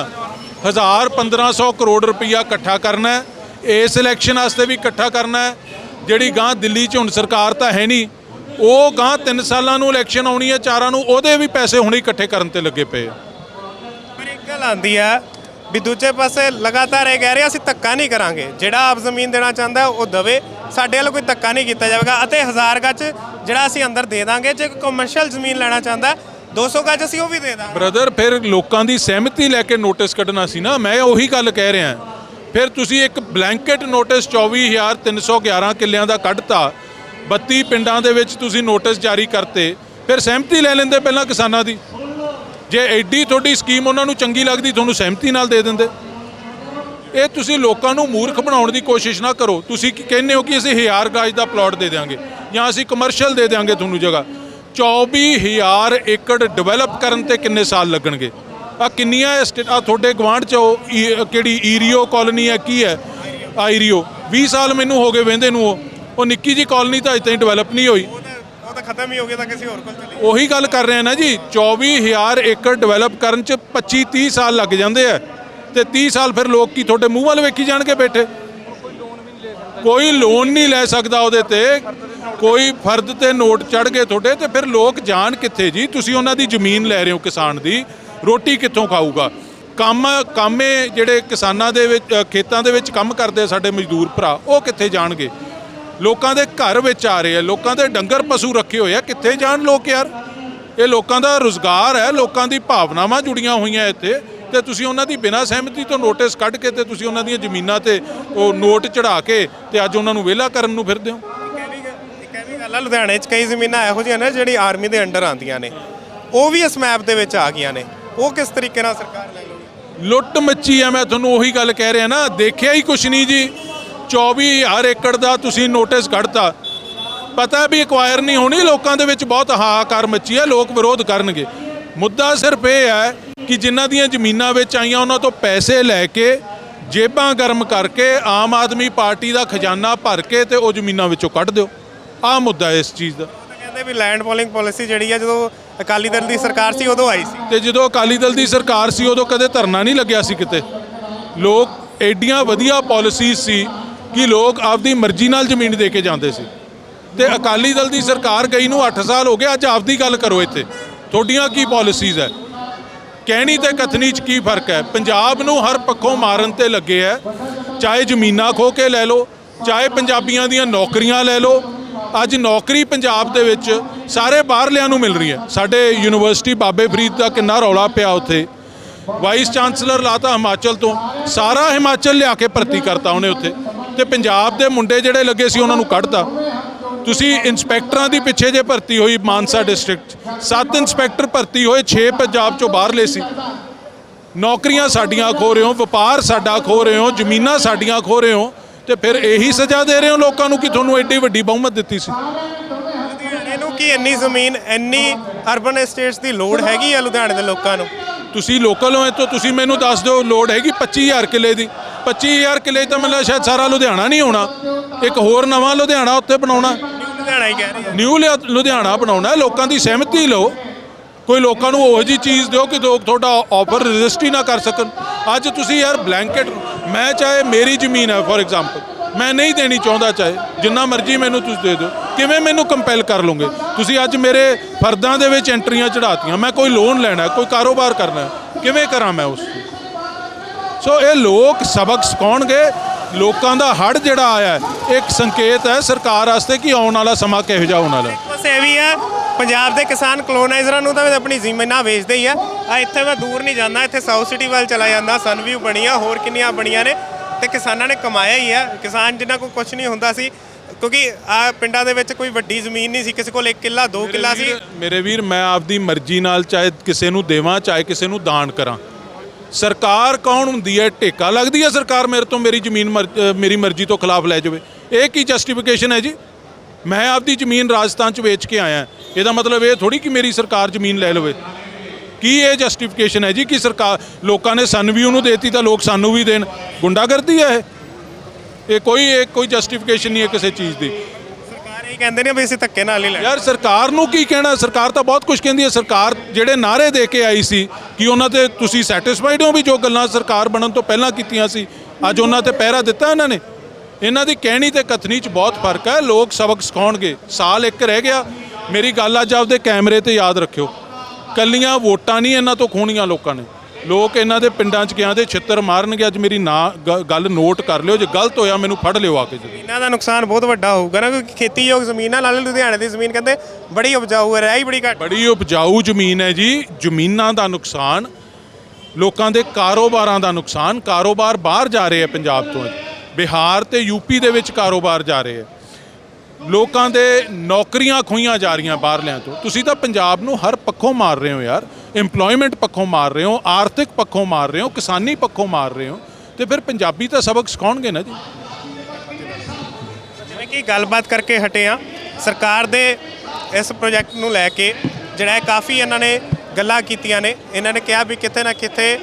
S5: 1000 1500 ਕਰੋੜ ਰੁਪਈਆ ਇਕੱਠਾ ਕਰਨਾ ਇਸ ਇਲੈਕਸ਼ਨ ਵਾਸਤੇ ਵੀ ਇਕੱਠਾ ਕਰਨਾ ਜਿਹੜੀ ਗਾਂ ਦਿੱਲੀ 'ਚ ਹੁਣ ਸਰਕਾਰ ਤਾਂ ਹੈ ਨਹੀਂ, ਉਹ ਗਾਂ 3 ਸਾਲਾਂ ਨੂੰ ਇਲੈਕਸ਼ਨ ਆਉਣੀ ਹੈ, ਚਾਰਾਂ ਨੂੰ ਉਹਦੇ ਵੀ ਪੈਸੇ ਹੁਣੇ ਇਕੱਠੇ ਕਰਨ ਤੇ ਲੱਗੇ ਪਏ ਆ।
S3: ਪਰ ਇੱਕ ਗੱਲ ਆਂਦੀ ਆ ਵੀ ਦੂਜੇ ਪਾਸੇ ਲਗਾਤਾਰ ਇਹ ਕਹਿ ਰਹੇ ਅਸੀਂ ਧੱਕਾ ਨਹੀਂ ਕਰਾਂਗੇ। ਜਿਹੜਾ ਆਪ ਜ਼ਮੀਨ ਦੇਣਾ ਚਾਹੁੰਦਾ ਉਹ ਦਵੇ। ਸਾਡੇ ਵੱਲੋਂ ਕੋਈ ਧੱਕਾ ਨਹੀਂ ਕੀਤਾ ਜਾਵੇਗਾ ਅਤੇ ਹਜ਼ਾਰ ਗੱਜ ਜਿਹੜਾ ਅਸੀਂ ਅੰਦਰ ਦੇ ਦਾਂਗੇ ਜੇ ਕੋਈ ਕਮਰਸ਼ੀਅਲ ਜ਼ਮੀਨ ਲੈਣਾ ਚਾਹੁੰਦਾ ਹੈ, 200 ਗੱਜ ਅਸੀਂ ਉਹ ਵੀ ਦੇ ਦਾਂਗੇ।
S5: ਬ੍ਰਦਰ ਫਿਰ ਲੋਕਾਂ ਦੀ ਸਹਿਮਤੀ ਲੈ ਕੇ ਨੋਟਿਸ ਕੱਢਣਾ ਸੀ ਨਾ। ਮੈਂ ਉਹੀ ਗੱਲ ਕਹਿ ਰਿਹਾ। ਫਿਰ ਤੁਸੀਂ ਇੱਕ ਬਲੈਂਕਟ ਨੋਟਿਸ 24311 ਕਿੱਲਿਆਂ ਦਾ ਕੱਢਤਾ। 32 ਪਿੰਡਾਂ ਦੇ ਵਿੱਚ ਤੁਸੀਂ ਨੋਟਿਸ ਜਾਰੀ ਕਰਤੇ। ਫਿਰ ਸਹਿਮਤੀ ਲੈ ਲੈਂਦੇ ਪਹਿਲਾਂ ਕਿਸਾਨਾਂ ਦੀ? ਜੇ ਐਡੀ ਤੁਹਾਡੀ ਸਕੀਮ ਉਹਨਾਂ ਨੂੰ ਚੰਗੀ ਲੱਗਦੀ, ਤੁਹਾਨੂੰ ਸਹਿਮਤੀ ਨਾਲ ਦੇ ਦਿੰਦੇ। ਇਹ ਤੁਸੀਂ ਲੋਕਾਂ ਨੂੰ ਮੂਰਖ ਬਣਾਉਣ ਦੀ ਕੋਸ਼ਿਸ਼ ਨਾ ਕਰੋ। ਤੁਸੀਂ ਕੀ ਕਹਿੰਦੇ ਹੋ ਕਿ ਅਸੀਂ ਹਜ਼ਾਰ ਗਾਜ ਦਾ ਪਲਾਟ ਦੇ ਦਿਆਂਗੇ ਜਾਂ ਅਸੀਂ ਕਮਰਸ਼ੀਅਲ ਦੇ ਦਿਆਂਗੇ ਤੁਹਾਨੂੰ ਜਗ੍ਹਾ। 24000 ਏਕੜ ਡਿਵੈਲਪ ਕਰਨ ਤੇ ਕਿੰਨੇ ਸਾਲ ਲੱਗਣਗੇ? ਆ ਕਿੰਨੀਆਂ ਆ ਤੁਹਾਡੇ ਗਵਾਂਢ ਚ ਉਹ ਈ- ਕਿਹੜੀ ਈਰੀਓ ਕਾਲੋਨੀ ਹੈ, ਕੀ ਹੈ? ਆਈਰੀਓ 20 ਸਾਲ ਮੈਨੂੰ ਹੋ ਗਏ ਵਹਿੰਦੇ ਨੂੰ ਉਹ। ਉਹ ਨਿੱਕੀ ਜੀ ਕਾਲੋਨੀ ਤਾਂ ਅਜੇ ਤਾਈਂ ਡਿਵੈਲਪ ਨਹੀਂ ਹੋਈ।
S3: ਖਤਮ ਹੀ ਹੋ ਗਿਆ ਤਾਂ ਕਿਸੇ ਹੋਰ ਕੋਲ ਚਲੀ
S5: ਉਹੀ ਗੱਲ ਕਰ ਰਹੇ ਆ ਨਾ ਜੀ 24000 ਏਕੜ ਡਿਵੈਲਪ ਕਰਨ ਚ 25 30 ਸਾਲ ਲੱਗ ਜਾਂਦੇ ਆ। ਤੇ 30 ਸਾਲ ਫਿਰ ਲੋਕ ਕੀ ਤੁਹਾਡੇ ਮੂੰਹ ਵੱਲ ਵੇਖੀ ਜਾਣਗੇ ਬੈਠੇ? ਕੋਈ ਲੋਨ ਨਹੀਂ ਲੈ ਸਕਦਾ ਉਹਦੇ ਤੇ। ਕੋਈ ਫਰਦ ਤੇ ਨੋਟ ਚੜ ਗਏ ਤੁਹਾਡੇ ਤੇ ਫਿਰ ਲੋਕ ਜਾਣ ਕਿੱਥੇ ਜੀ? ਤੁਸੀਂ ਉਹਨਾਂ ਦੀ ਜ਼ਮੀਨ ਲੈ ਰਹੇ ਹੋ ਕਿਸਾਨ ਦੀ, ਰੋਟੀ ਕਿੱਥੋਂ ਖਾਊਗਾ? ਕੰਮ, ਕਾਮੇ ਜਿਹੜੇ ਕਿਸਾਨਾਂ ਦੇ ਵਿੱਚ ਖੇਤਾਂ ਦੇ ਵਿੱਚ ਕੰਮ ਕਰਦੇ ਆ ਸਾਡੇ ਮਜ਼ਦੂਰ ਭਰਾ, ਉਹ ਕਿੱਥੇ ਜਾਣਗੇ? ਲੋਕਾਂ ਦੇ ਘਰ ਵਿੱਚ ਆ ਰਹੇ ਆ ਲੋਕਾਂ ਦੇ ਡੰਗਰ ਪਸ਼ੂ ਰੱਖੇ ਹੋਏ ਆ। ਕਿੱਥੇ ਜਾਣ ਲੋਕ ਯਾਰ? ਇਹ ਲੋਕਾਂ ਦਾ ਰੋਜ਼ਗਾਰ ਹੈ ਲੋਕਾਂ ਦੀ ਭਾਵਨਾਵਾਂ ਜੁੜੀਆਂ ਹੋਈਆਂ ਇੱਥੇ ਤੇ ਤੁਸੀਂ ਉਹਨਾਂ ਦੀ ਬਿਨਾਂ ਸਹਿਮਤੀ ਤੋਂ ਨੋਟਿਸ ਕੱਢ ਕੇ ਤੇ ਤੁਸੀਂ ਉਹਨਾਂ ਦੀਆਂ ਜ਼ਮੀਨਾਂ ਤੇ ਉਹ ਨੋਟ ਚੜਾ ਕੇ ਤੇ ਅੱਜ ਉਹਨਾਂ ਨੂੰ ਵਿਹਲਾ ਕਰਨ ਨੂੰ ਫਿਰਦੇ ਹੋ?
S3: ਗੱਲ ਲੁਧਿਆਣੇ 'ਚ ਕਈ ਜ਼ਮੀਨਾਂ ਇਹੋ ਜਿਹੀਆਂ ਨੇ ਜਿਹੜੀ ਆਰਮੀ ਦੇ ਅੰਡਰ ਆਉਂਦੀਆਂ ਨੇ। ਉਹ ਵੀ ਇਸ ਮੈਪ ਦੇ ਵਿੱਚ ਆ ਗਈਆਂ ਨੇ। ਉਹ ਕਿਸ ਤਰੀਕੇ ਨਾਲ ਸਰਕਾਰ ਲੈ ਲਊਗੀ?
S5: ਲੁੱਟ ਮੱਚੀ ਆ ਮੈਂ ਤੁਹਾਨੂੰ ਉਹੀ ਗੱਲ ਕਹਿ ਰਿਹਾ ਨਾ ਦੇਖਿਆ ਹੀ ਕੁਛ ਨਹੀਂ ਜੀ। 24000 ਏਕੜ ਦਾ ਤੁਸੀਂ ਨੋਟਿਸ ਕੱਢਤਾ। ਪਤਾ ਹੈ ਵੀ ਐਕਵਾਇਰ ਨਹੀਂ ਹੋਣੀ ਲੋਕਾਂ ਦੇ ਵਿੱਚ ਬਹੁਤ ਹਾਹਾਕਾਰ ਮੱਚੀ ਹੈ ਲੋਕ ਵਿਰੋਧ ਕਰਨਗੇ। ਮੁੱਦਾ ਸਿਰਫ ਇਹ ਹੈ ਕਿ ਜਿਨ੍ਹਾਂ ਦੀਆਂ ਜ਼ਮੀਨਾਂ ਵਿੱਚ ਆਈਆਂ ਉਹਨਾਂ ਤੋਂ ਪੈਸੇ ਲੈ ਕੇ ਜੇਬਾਂ ਗਰਮ ਕਰਕੇ ਆਮ ਆਦਮੀ ਪਾਰਟੀ ਦਾ ਖਜ਼ਾਨਾ ਭਰ ਕੇ ਤੇ ਉਹ ਜ਼ਮੀਨਾਂ ਵਿੱਚੋਂ ਕੱਢ ਦਿਓ। ਆਹ ਮੁੱਦਾ ਹੈ ਇਸ ਚੀਜ਼ ਦਾ।
S3: ਕਹਿੰਦੇ ਵੀ ਲੈਂਡ ਪੋਲਿੰਗ ਪਾਲਿਸੀ ਜਿਹੜੀ ਆ ਜਦੋਂ ਅਕਾਲੀ ਦਲ ਦੀ ਸਰਕਾਰ ਸੀ ਉਦੋਂ ਆਈ ਸੀ।
S5: ਤੇ ਜਦੋਂ ਅਕਾਲੀ ਦਲ ਦੀ ਸਰਕਾਰ ਸੀ ਉਦੋਂ ਕਦੇ ਧਰਨਾ ਨਹੀਂ ਲੱਗਿਆ ਸੀ ਕਿਤੇ। ਲੋਕ ਐਡੀਆਂ ਵਧੀਆ ਪਾਲਿਸੀਜ਼ ਸੀ ਕਿ ਲੋਕ ਆਪਦੀ ਮਰਜ਼ੀ ਨਾਲ ਜ਼ਮੀਨ ਦੇ ਕੇ ਜਾਂਦੇ ਸੀ। ਤੇ ਅਕਾਲੀ ਦਲ ਦੀ ਸਰਕਾਰ ਗਈ ਨੂੰ 8 ਸਾਲ ਹੋ ਗਏ, ਅੱਜ ਆਪਦੀ ਗੱਲ ਕਰੋ ਇੱਥੇ। ਤੁਹਾਡੀਆਂ ਕੀ ਪਾਲਿਸੀਜ਼ ਹੈ? ਕਹਿਣੀ ਤੇ ਕਥਨੀ 'ਚ ਕੀ ਫ਼ਰਕ ਹੈ? ਪੰਜਾਬ ਨੂੰ ਹਰ ਪੱਖੋਂ ਮਾਰਨ ਤੇ ਲੱਗੇ ਹੈ। ਚਾਹੇ ਜ਼ਮੀਨਾਂ ਖੋ ਕੇ ਲੈ ਲਓ, ਚਾਹੇ ਪੰਜਾਬੀਆਂ ਦੀਆਂ ਨੌਕਰੀਆਂ ਲੈ ਲਓ, ਅੱਜ ਨੌਕਰੀ ਪੰਜਾਬ ਦੇ ਵਿੱਚ ਸਾਰੇ ਬਾਹਰਲਿਆਂ ਨੂੰ ਮਿਲ ਰਹੀ ਹੈ। ਸਾਡੇ ਯੂਨੀਵਰਸਿਟੀ ਬਾਬੇ ਫਰੀਦ ਦਾ ਕਿੰਨਾ ਰੌਲਾ ਪਿਆ ਉੱਥੇ। ਵਾਈਸ ਚਾਂਸਲਰ ਲਾਤਾ ਹਿਮਾਚਲ ਤੋਂ, ਸਾਰਾ ਹਿਮਾਚਲ ਲਿਆ ਕੇ ਭਰਤੀ ਕਰਤਾ ਉਹਨੇ ਉੱਥੇ। ਤੇ ਪੰਜਾਬ ਦੇ ਮੁੰਡੇ ਜਿਹੜੇ ਲੱਗੇ ਸੀ ਉਹਨਾਂ ਨੂੰ ਕੱਢਤਾ। ਤੁਸੀਂ ਇੰਸਪੈਕਟਰਾਂ ਦੀ ਪਿੱਛੇ ਜੇ ਭਰਤੀ ਹੋਈ ਮਾਨਸਾ ਡਿਸਟ੍ਰਿਕਟ ਸੱਤ ਇੰਸਪੈਕਟਰ ਭਰਤੀ ਹੋਏ 6 ਪੰਜਾਬ ਚੋਂ ਬਾਹਰਲੇ ਸੀ। ਨੌਕਰੀਆਂ ਸਾਡੀਆਂ ਖੋ ਰਹੇ ਹੋ ਵਪਾਰ ਸਾਡਾ ਖੋ ਰਹੇ ਹੋ ਜ਼ਮੀਨਾਂ ਸਾਡੀਆਂ ਖੋ ਰਹੇ ਹੋ ਤੇ ਫਿਰ ਇਹੀ ਸਜ਼ਾ ਦੇ ਰਹੇ ਹੋ ਲੋਕਾਂ ਨੂੰ ਕਿ ਤੁਹਾਨੂੰ ਐਡੀ ਵੱਡੀ ਬਹੁਮਤ ਦਿੱਤੀ ਸੀ?
S3: ਲੁਧਿਆਣੇ ਨੂੰ ਕੀ ਇੰਨੀ ਜ਼ਮੀਨ ਇੰਨੀ ਅਰਬਨ ਏਸਟੇਟਸ ਦੀ ਲੋੜ ਹੈਗੀ ਆ ਲੁਧਿਆਣੇ ਦੇ ਲੋਕਾਂ ਨੂੰ?
S5: ਤੁਸੀਂ ਲੋਕਲ ਹੋ ਇੱਥੋਂ ਤੁਸੀਂ ਮੈਨੂੰ ਦੱਸ ਦਿਓ ਲੋਡ ਹੈਗੀ 25000 ਕਿੱਲੇ ਦੀ। 25000 ਕਿੱਲੇ 'ਚ ਤਾਂ ਮੈਨੂੰ ਸ਼ਾਇਦ ਸਾਰਾ ਲੁਧਿਆਣਾ ਨਹੀਂ ਹੋਣਾ। ਇੱਕ ਹੋਰ ਨਵਾਂ ਲੁਧਿਆਣਾ ਉੱਥੇ ਬਣਾਉਣਾ।
S3: ਲੁਧਿਆਣਾ ਹੀ ਕਹਿ ਰਹੀ
S5: ਨਿਊ ਲਿਆ- ਲੁਧਿਆਣਾ ਬਣਾਉਣਾ। ਲੋਕਾਂ ਦੀ ਸਹਿਮਤੀ ਲਓ। ਕੋਈ ਲੋਕਾਂ ਨੂੰ ਉਹੋ ਜੀ ਚੀਜ਼ ਦਿਓ ਕਿ ਲੋਕ ਤੁਹਾਡਾ ਆਫਰ ਰੈਜ਼ਿਸਟ ਹੀ ਨਾ ਕਰ ਸਕਣ। ਅੱਜ ਤੁਸੀਂ ਯਾਰ ਬਲੈਂਕਟ ਮੈਂ ਚਾਹੇ ਮੇਰੀ ਜ਼ਮੀਨ ਹੈ ਫੋਰ ਐਗਜ਼ਾਮਪਲ ਮੈਂ ਨਹੀਂ ਦੇਣੀ ਚਾਹੁੰਦਾ ਚਾਹੇ, ਜਿੰਨਾ ਮਰਜ਼ੀ ਮੈਨੂੰ ਤੁਸੀਂ ਦੇ ਦਿਓ। ਕਿਵੇਂ ਮੈਨੂੰ ਕੰਪੈਲ ਕਰ ਲਓਗੇ? ਤੁਸੀਂ ਅੱਜ ਮੇਰੇ ਫਰਦਾਂ ਦੇ ਵਿੱਚ ਐਂਟਰੀਆਂ ਚੜਾਤੀਆਂ ਮੈਂ ਕੋਈ ਲੋਨ ਲੈਣਾ ਕੋਈ ਕਾਰੋਬਾਰ ਕਰਨਾ ਕਿਵੇਂ ਕਰਾਂ ਮੈਂ ਉਸ ਨੂੰ? ਸੋ ਇਹ ਲੋਕ ਸਬਕ ਸਿਖਾਉਣਗੇ। ਲੋਕਾਂ ਦਾ ਹੜ ਜਿਹੜਾ ਆਇਆ ਹੈ, ਇੱਕ ਸੰਕੇਤ ਹੈ ਸਰਕਾਰ ਵਾਸਤੇ ਕਿ ਆਉਣ ਵਾਲਾ ਸਮਾਂ ਕਿਹੋ ਜਿਹਾ ਹੋਣ ਵਾਲਾ ਹੈ।
S3: ਬਸ ਇਹ ਵੀ ਆ ਪੰਜਾਬ ਦੇ ਕਿਸਾਨ ਕਲੋਨਾਈਜ਼ਰਾਂ ਨੂੰ ਤਾਂ ਆਪਣੀ ਜ਼ਮੀਨਾਂ ਵੇਚਦੇ ਹੀ ਆ। ਆ ਇੱਥੇ ਮੈਂ ਦੂਰ ਨਹੀਂ ਜਾਂਦਾ ਇੱਥੇ ਸਾਊਥ ਸਿਟੀ ਵੱਲ ਚਲਾ ਜਾਂਦਾ ਸਨਵਿਊ ਬਣੀ ਆ ਹੋਰ ਕਿੰਨੀਆਂ ਬਣੀਆਂ ਨੇ ਤੇ ਕਿਸਾਨਾਂ ਨੇ ਕਮਾਇਆ ਹੀ ਆ। ਕਿਸਾਨ ਜਿਨ੍ਹਾਂ ਕੋਲ ਕੁਝ ਨਹੀਂ ਹੁੰਦਾ ਸੀ ਕਿਉਂਕਿ ਆ ਪਿੰਡਾਂ ਦੇ ਵਿੱਚ ਕੋਈ ਵੱਡੀ ਜ਼ਮੀਨ ਨਹੀਂ ਸੀ ਕਿਸੇ ਕੋਲ 1 ਕਿੱਲਾ 2 ਕਿੱਲਾ ਸੀ।
S5: ਮੇਰੇ ਵੀਰ ਮੈਂ ਆਪਦੀ ਮਰਜ਼ੀ ਨਾਲ ਚਾਹੇ ਕਿਸੇ ਨੂੰ ਦੇਵਾਂ ਚਾਹੇ ਕਿਸੇ ਨੂੰ ਦਾਨ ਕਰਾਂ। ਸਰਕਾਰ ਕੌਣ ਹੁੰਦੀ ਹੈ? ਢੇਕਾ ਲੱਗਦੀ ਹੈ ਸਰਕਾਰ ਮੇਰੇ ਤੋਂ? ਮੇਰੀ ਜ਼ਮੀਨ ਮਰ- ਮੇਰੀ ਮਰਜ਼ੀ ਤੋਂ ਖਿਲਾਫ ਲੈ ਜਾਵੇ। ਇਹ ਕੀ ਜਸਟੀਫਿਕੇਸ਼ਨ ਹੈ ਜੀ? ਮੈਂ ਆਪਦੀ ਜ਼ਮੀਨ ਰਾਜਸਥਾਨ ਚ ਵੇਚ ਕੇ ਆਇਆ। ਇਹਦਾ ਮਤਲਬ ਇਹ ਥੋੜੀ ਕਿ ਮੇਰੀ ਸਰਕਾਰ ਜ਼ਮੀਨ ਲੈ ਲਵੇ। ਕੀ ਇਹ ਜਸਟੀਫਿਕੇਸ਼ਨ ਹੈ ਜੀ ਕਿ ਸਰਕਾਰ ਲੋਕਾਂ ਨੇ ਸਾਨੂੰ ਵੀ ਉਹਨੂੰ ਦੇਤੀ ਤਾਂ ਲੋਕ ਸਾਨੂੰ ਵੀ ਦੇਣ? ਗੁੰਡਾਗਰਦੀ ਹੈ ਇਹ? ਇਹ ਕੋਈ ਇਹ ਕੋਈ ਜਸਟੀਫਿਕੇਸ਼ਨ ਨਹੀਂ ਹੈ ਕਿਸੇ ਚੀਜ਼ ਦੀ।
S3: ਇਹ ਕਹਿੰਦੇ ਨੇ ਵੀ ਅਸੀਂ ਧੱਕੇ ਨਾਲ ਹੀ ਲੈ
S5: ਯਾਰ ਸਰਕਾਰ ਨੂੰ ਕੀ ਕਹਿਣਾ? ਸਰਕਾਰ ਤਾਂ ਬਹੁਤ ਕੁਝ ਕਹਿੰਦੀ ਹੈ। ਸਰਕਾਰ ਜਿਹੜੇ ਨਾਰੇ ਦੇ ਕੇ ਆਈ ਸੀ ਕਿ ਉਹਨਾਂ ਤੇ ਤੁਸੀਂ ਸੈਟੀਸਫਾਈਡ ਹੋ ਵੀ ਜੋ ਗੱਲਾਂ ਸਰਕਾਰ ਬਣਨ ਤੋਂ ਪਹਿਲਾਂ ਕੀਤੀਆਂ ਸੀ, ਅੱਜ ਉਹਨਾਂ ਤੇ ਪਹਿਰਾ ਦਿੱਤਾ ਇਹਨਾਂ ਨੇ? ਇਹਨਾਂ ਦੀ ਕਹਿਣੀ ਤੇ ਕਥਨੀ 'ਚ ਬਹੁਤ ਫ਼ਰਕ ਹੈ। ਲੋਕ ਸਬਕ ਸਿਖਾਉਣਗੇ। ਸਾਲ ਇੱਕ ਰਹਿ ਗਿਆ। ਮੇਰੀ ਗੱਲ ਅੱਜ ਆਪਦੇ ਕੈਮਰੇ ਤੇ ਯਾਦ ਰੱਖਿਓ। ਕੱਲੀਆਂ ਵੋਟਾਂ ਨਹੀਂ ਇਹਨਾਂ ਤੋਂ ਖੋਣੀਆਂ ਲੋਕਾਂ ਨੇ। ਲੋਕ ਇਹਨਾਂ ਦੇ ਪਿੰਡਾਂ 'ਚ ਗਿਆ ਦੇ ਛਿੱਤਰ ਮਾਰਨਗੇ ਅੱਜ ਮੇਰੀ ਨਾ ਗ- ਗੱਲ ਨੋਟ ਕਰ ਲਿਓ ਜੇ ਗਲਤ ਹੋਇਆ ਮੈਨੂੰ ਫੜ ਲਿਓ ਆ ਕੇ ਜੀ
S3: ਇਹਨਾਂ ਦਾ ਨੁਕਸਾਨ ਬਹੁਤ ਵੱਡਾ ਹੋਊਗਾ ਨਾ ਕਿਉਂਕਿ ਖੇਤੀਯੋਗ ਜ਼ਮੀਨ ਆ ਨਾਲੇ ਲੁਧਿਆਣੇ ਦੀ ਜ਼ਮੀਨ ਕਹਿੰਦੇ ਬੜੀ ਉਪਜਾਊ ਹੈ ਰਹਿ ਹੀ ਬੜੀ ਘੱਟ।
S5: ਬੜੀ ਉਪਜਾਊ ਜ਼ਮੀਨ ਹੈ ਜੀ ਜ਼ਮੀਨਾਂ ਦਾ ਨੁਕਸਾਨ ਲੋਕਾਂ ਦੇ ਕਾਰੋਬਾਰਾਂ ਦਾ ਨੁਕਸਾਨ ਕਾਰੋਬਾਰ ਬਾਹਰ ਜਾ ਰਹੇ ਆ ਪੰਜਾਬ ਤੋਂ। ਬਿਹਾਰ ਤੇ ਯੂਪੀ ਦੇ ਵਿੱਚ ਕਾਰੋਬਾਰ ਜਾ ਰਹੇ ਆ ਲੋਕਾਂ ਦੇ ਨੌਕਰੀਆਂ ਖੋਈਆਂ ਜਾ ਰਹੀਆਂ ਬਾਹਰਲਿਆਂ ਤੋਂ। ਤੁਸੀਂ ਤਾਂ ਪੰਜਾਬ ਨੂੰ ਹਰ ਪੱਖੋਂ ਮਾਰ ਰਹੇ ਹੋ ਯਾਰ। EMPLOYMENT ਪੱਖੋਂ ਮਾਰ ਰਹੇ ਹੋ, ਆਰਥਿਕ ਪੱਖੋਂ ਮਾਰ ਰਹੇ ਹੋ, ਕਿਸਾਨੀ ਪੱਖੋਂ ਮਾਰ ਰਹੇ ਹੋ, ਤੇ ਫਿਰ ਪੰਜਾਬੀ ਤਾਂ ਸਬਕ ਸਿਖਾਉਣਗੇ ਨਾ ਜੀ।
S3: ਜਿਵੇਂ ਕਿ ਗੱਲਬਾਤ ਕਰਕੇ ਹਟੇ ਆ ਸਰਕਾਰ ਦੇ ਇਸ ਪ੍ਰੋਜੈਕਟ ਨੂੰ ਲੈ ਕੇ ਜਿਹੜਾ ਹੈ ਕਾਫੀ ਇਹਨਾਂ ਨੇ ਗੱਲਾਂ ਕੀਤੀਆਂ ਨੇ, ਇਹਨਾਂ ਨੇ ਕਿਹਾ ਵੀ ਕਿਤੇ ਨਾ ਕਿਤੇ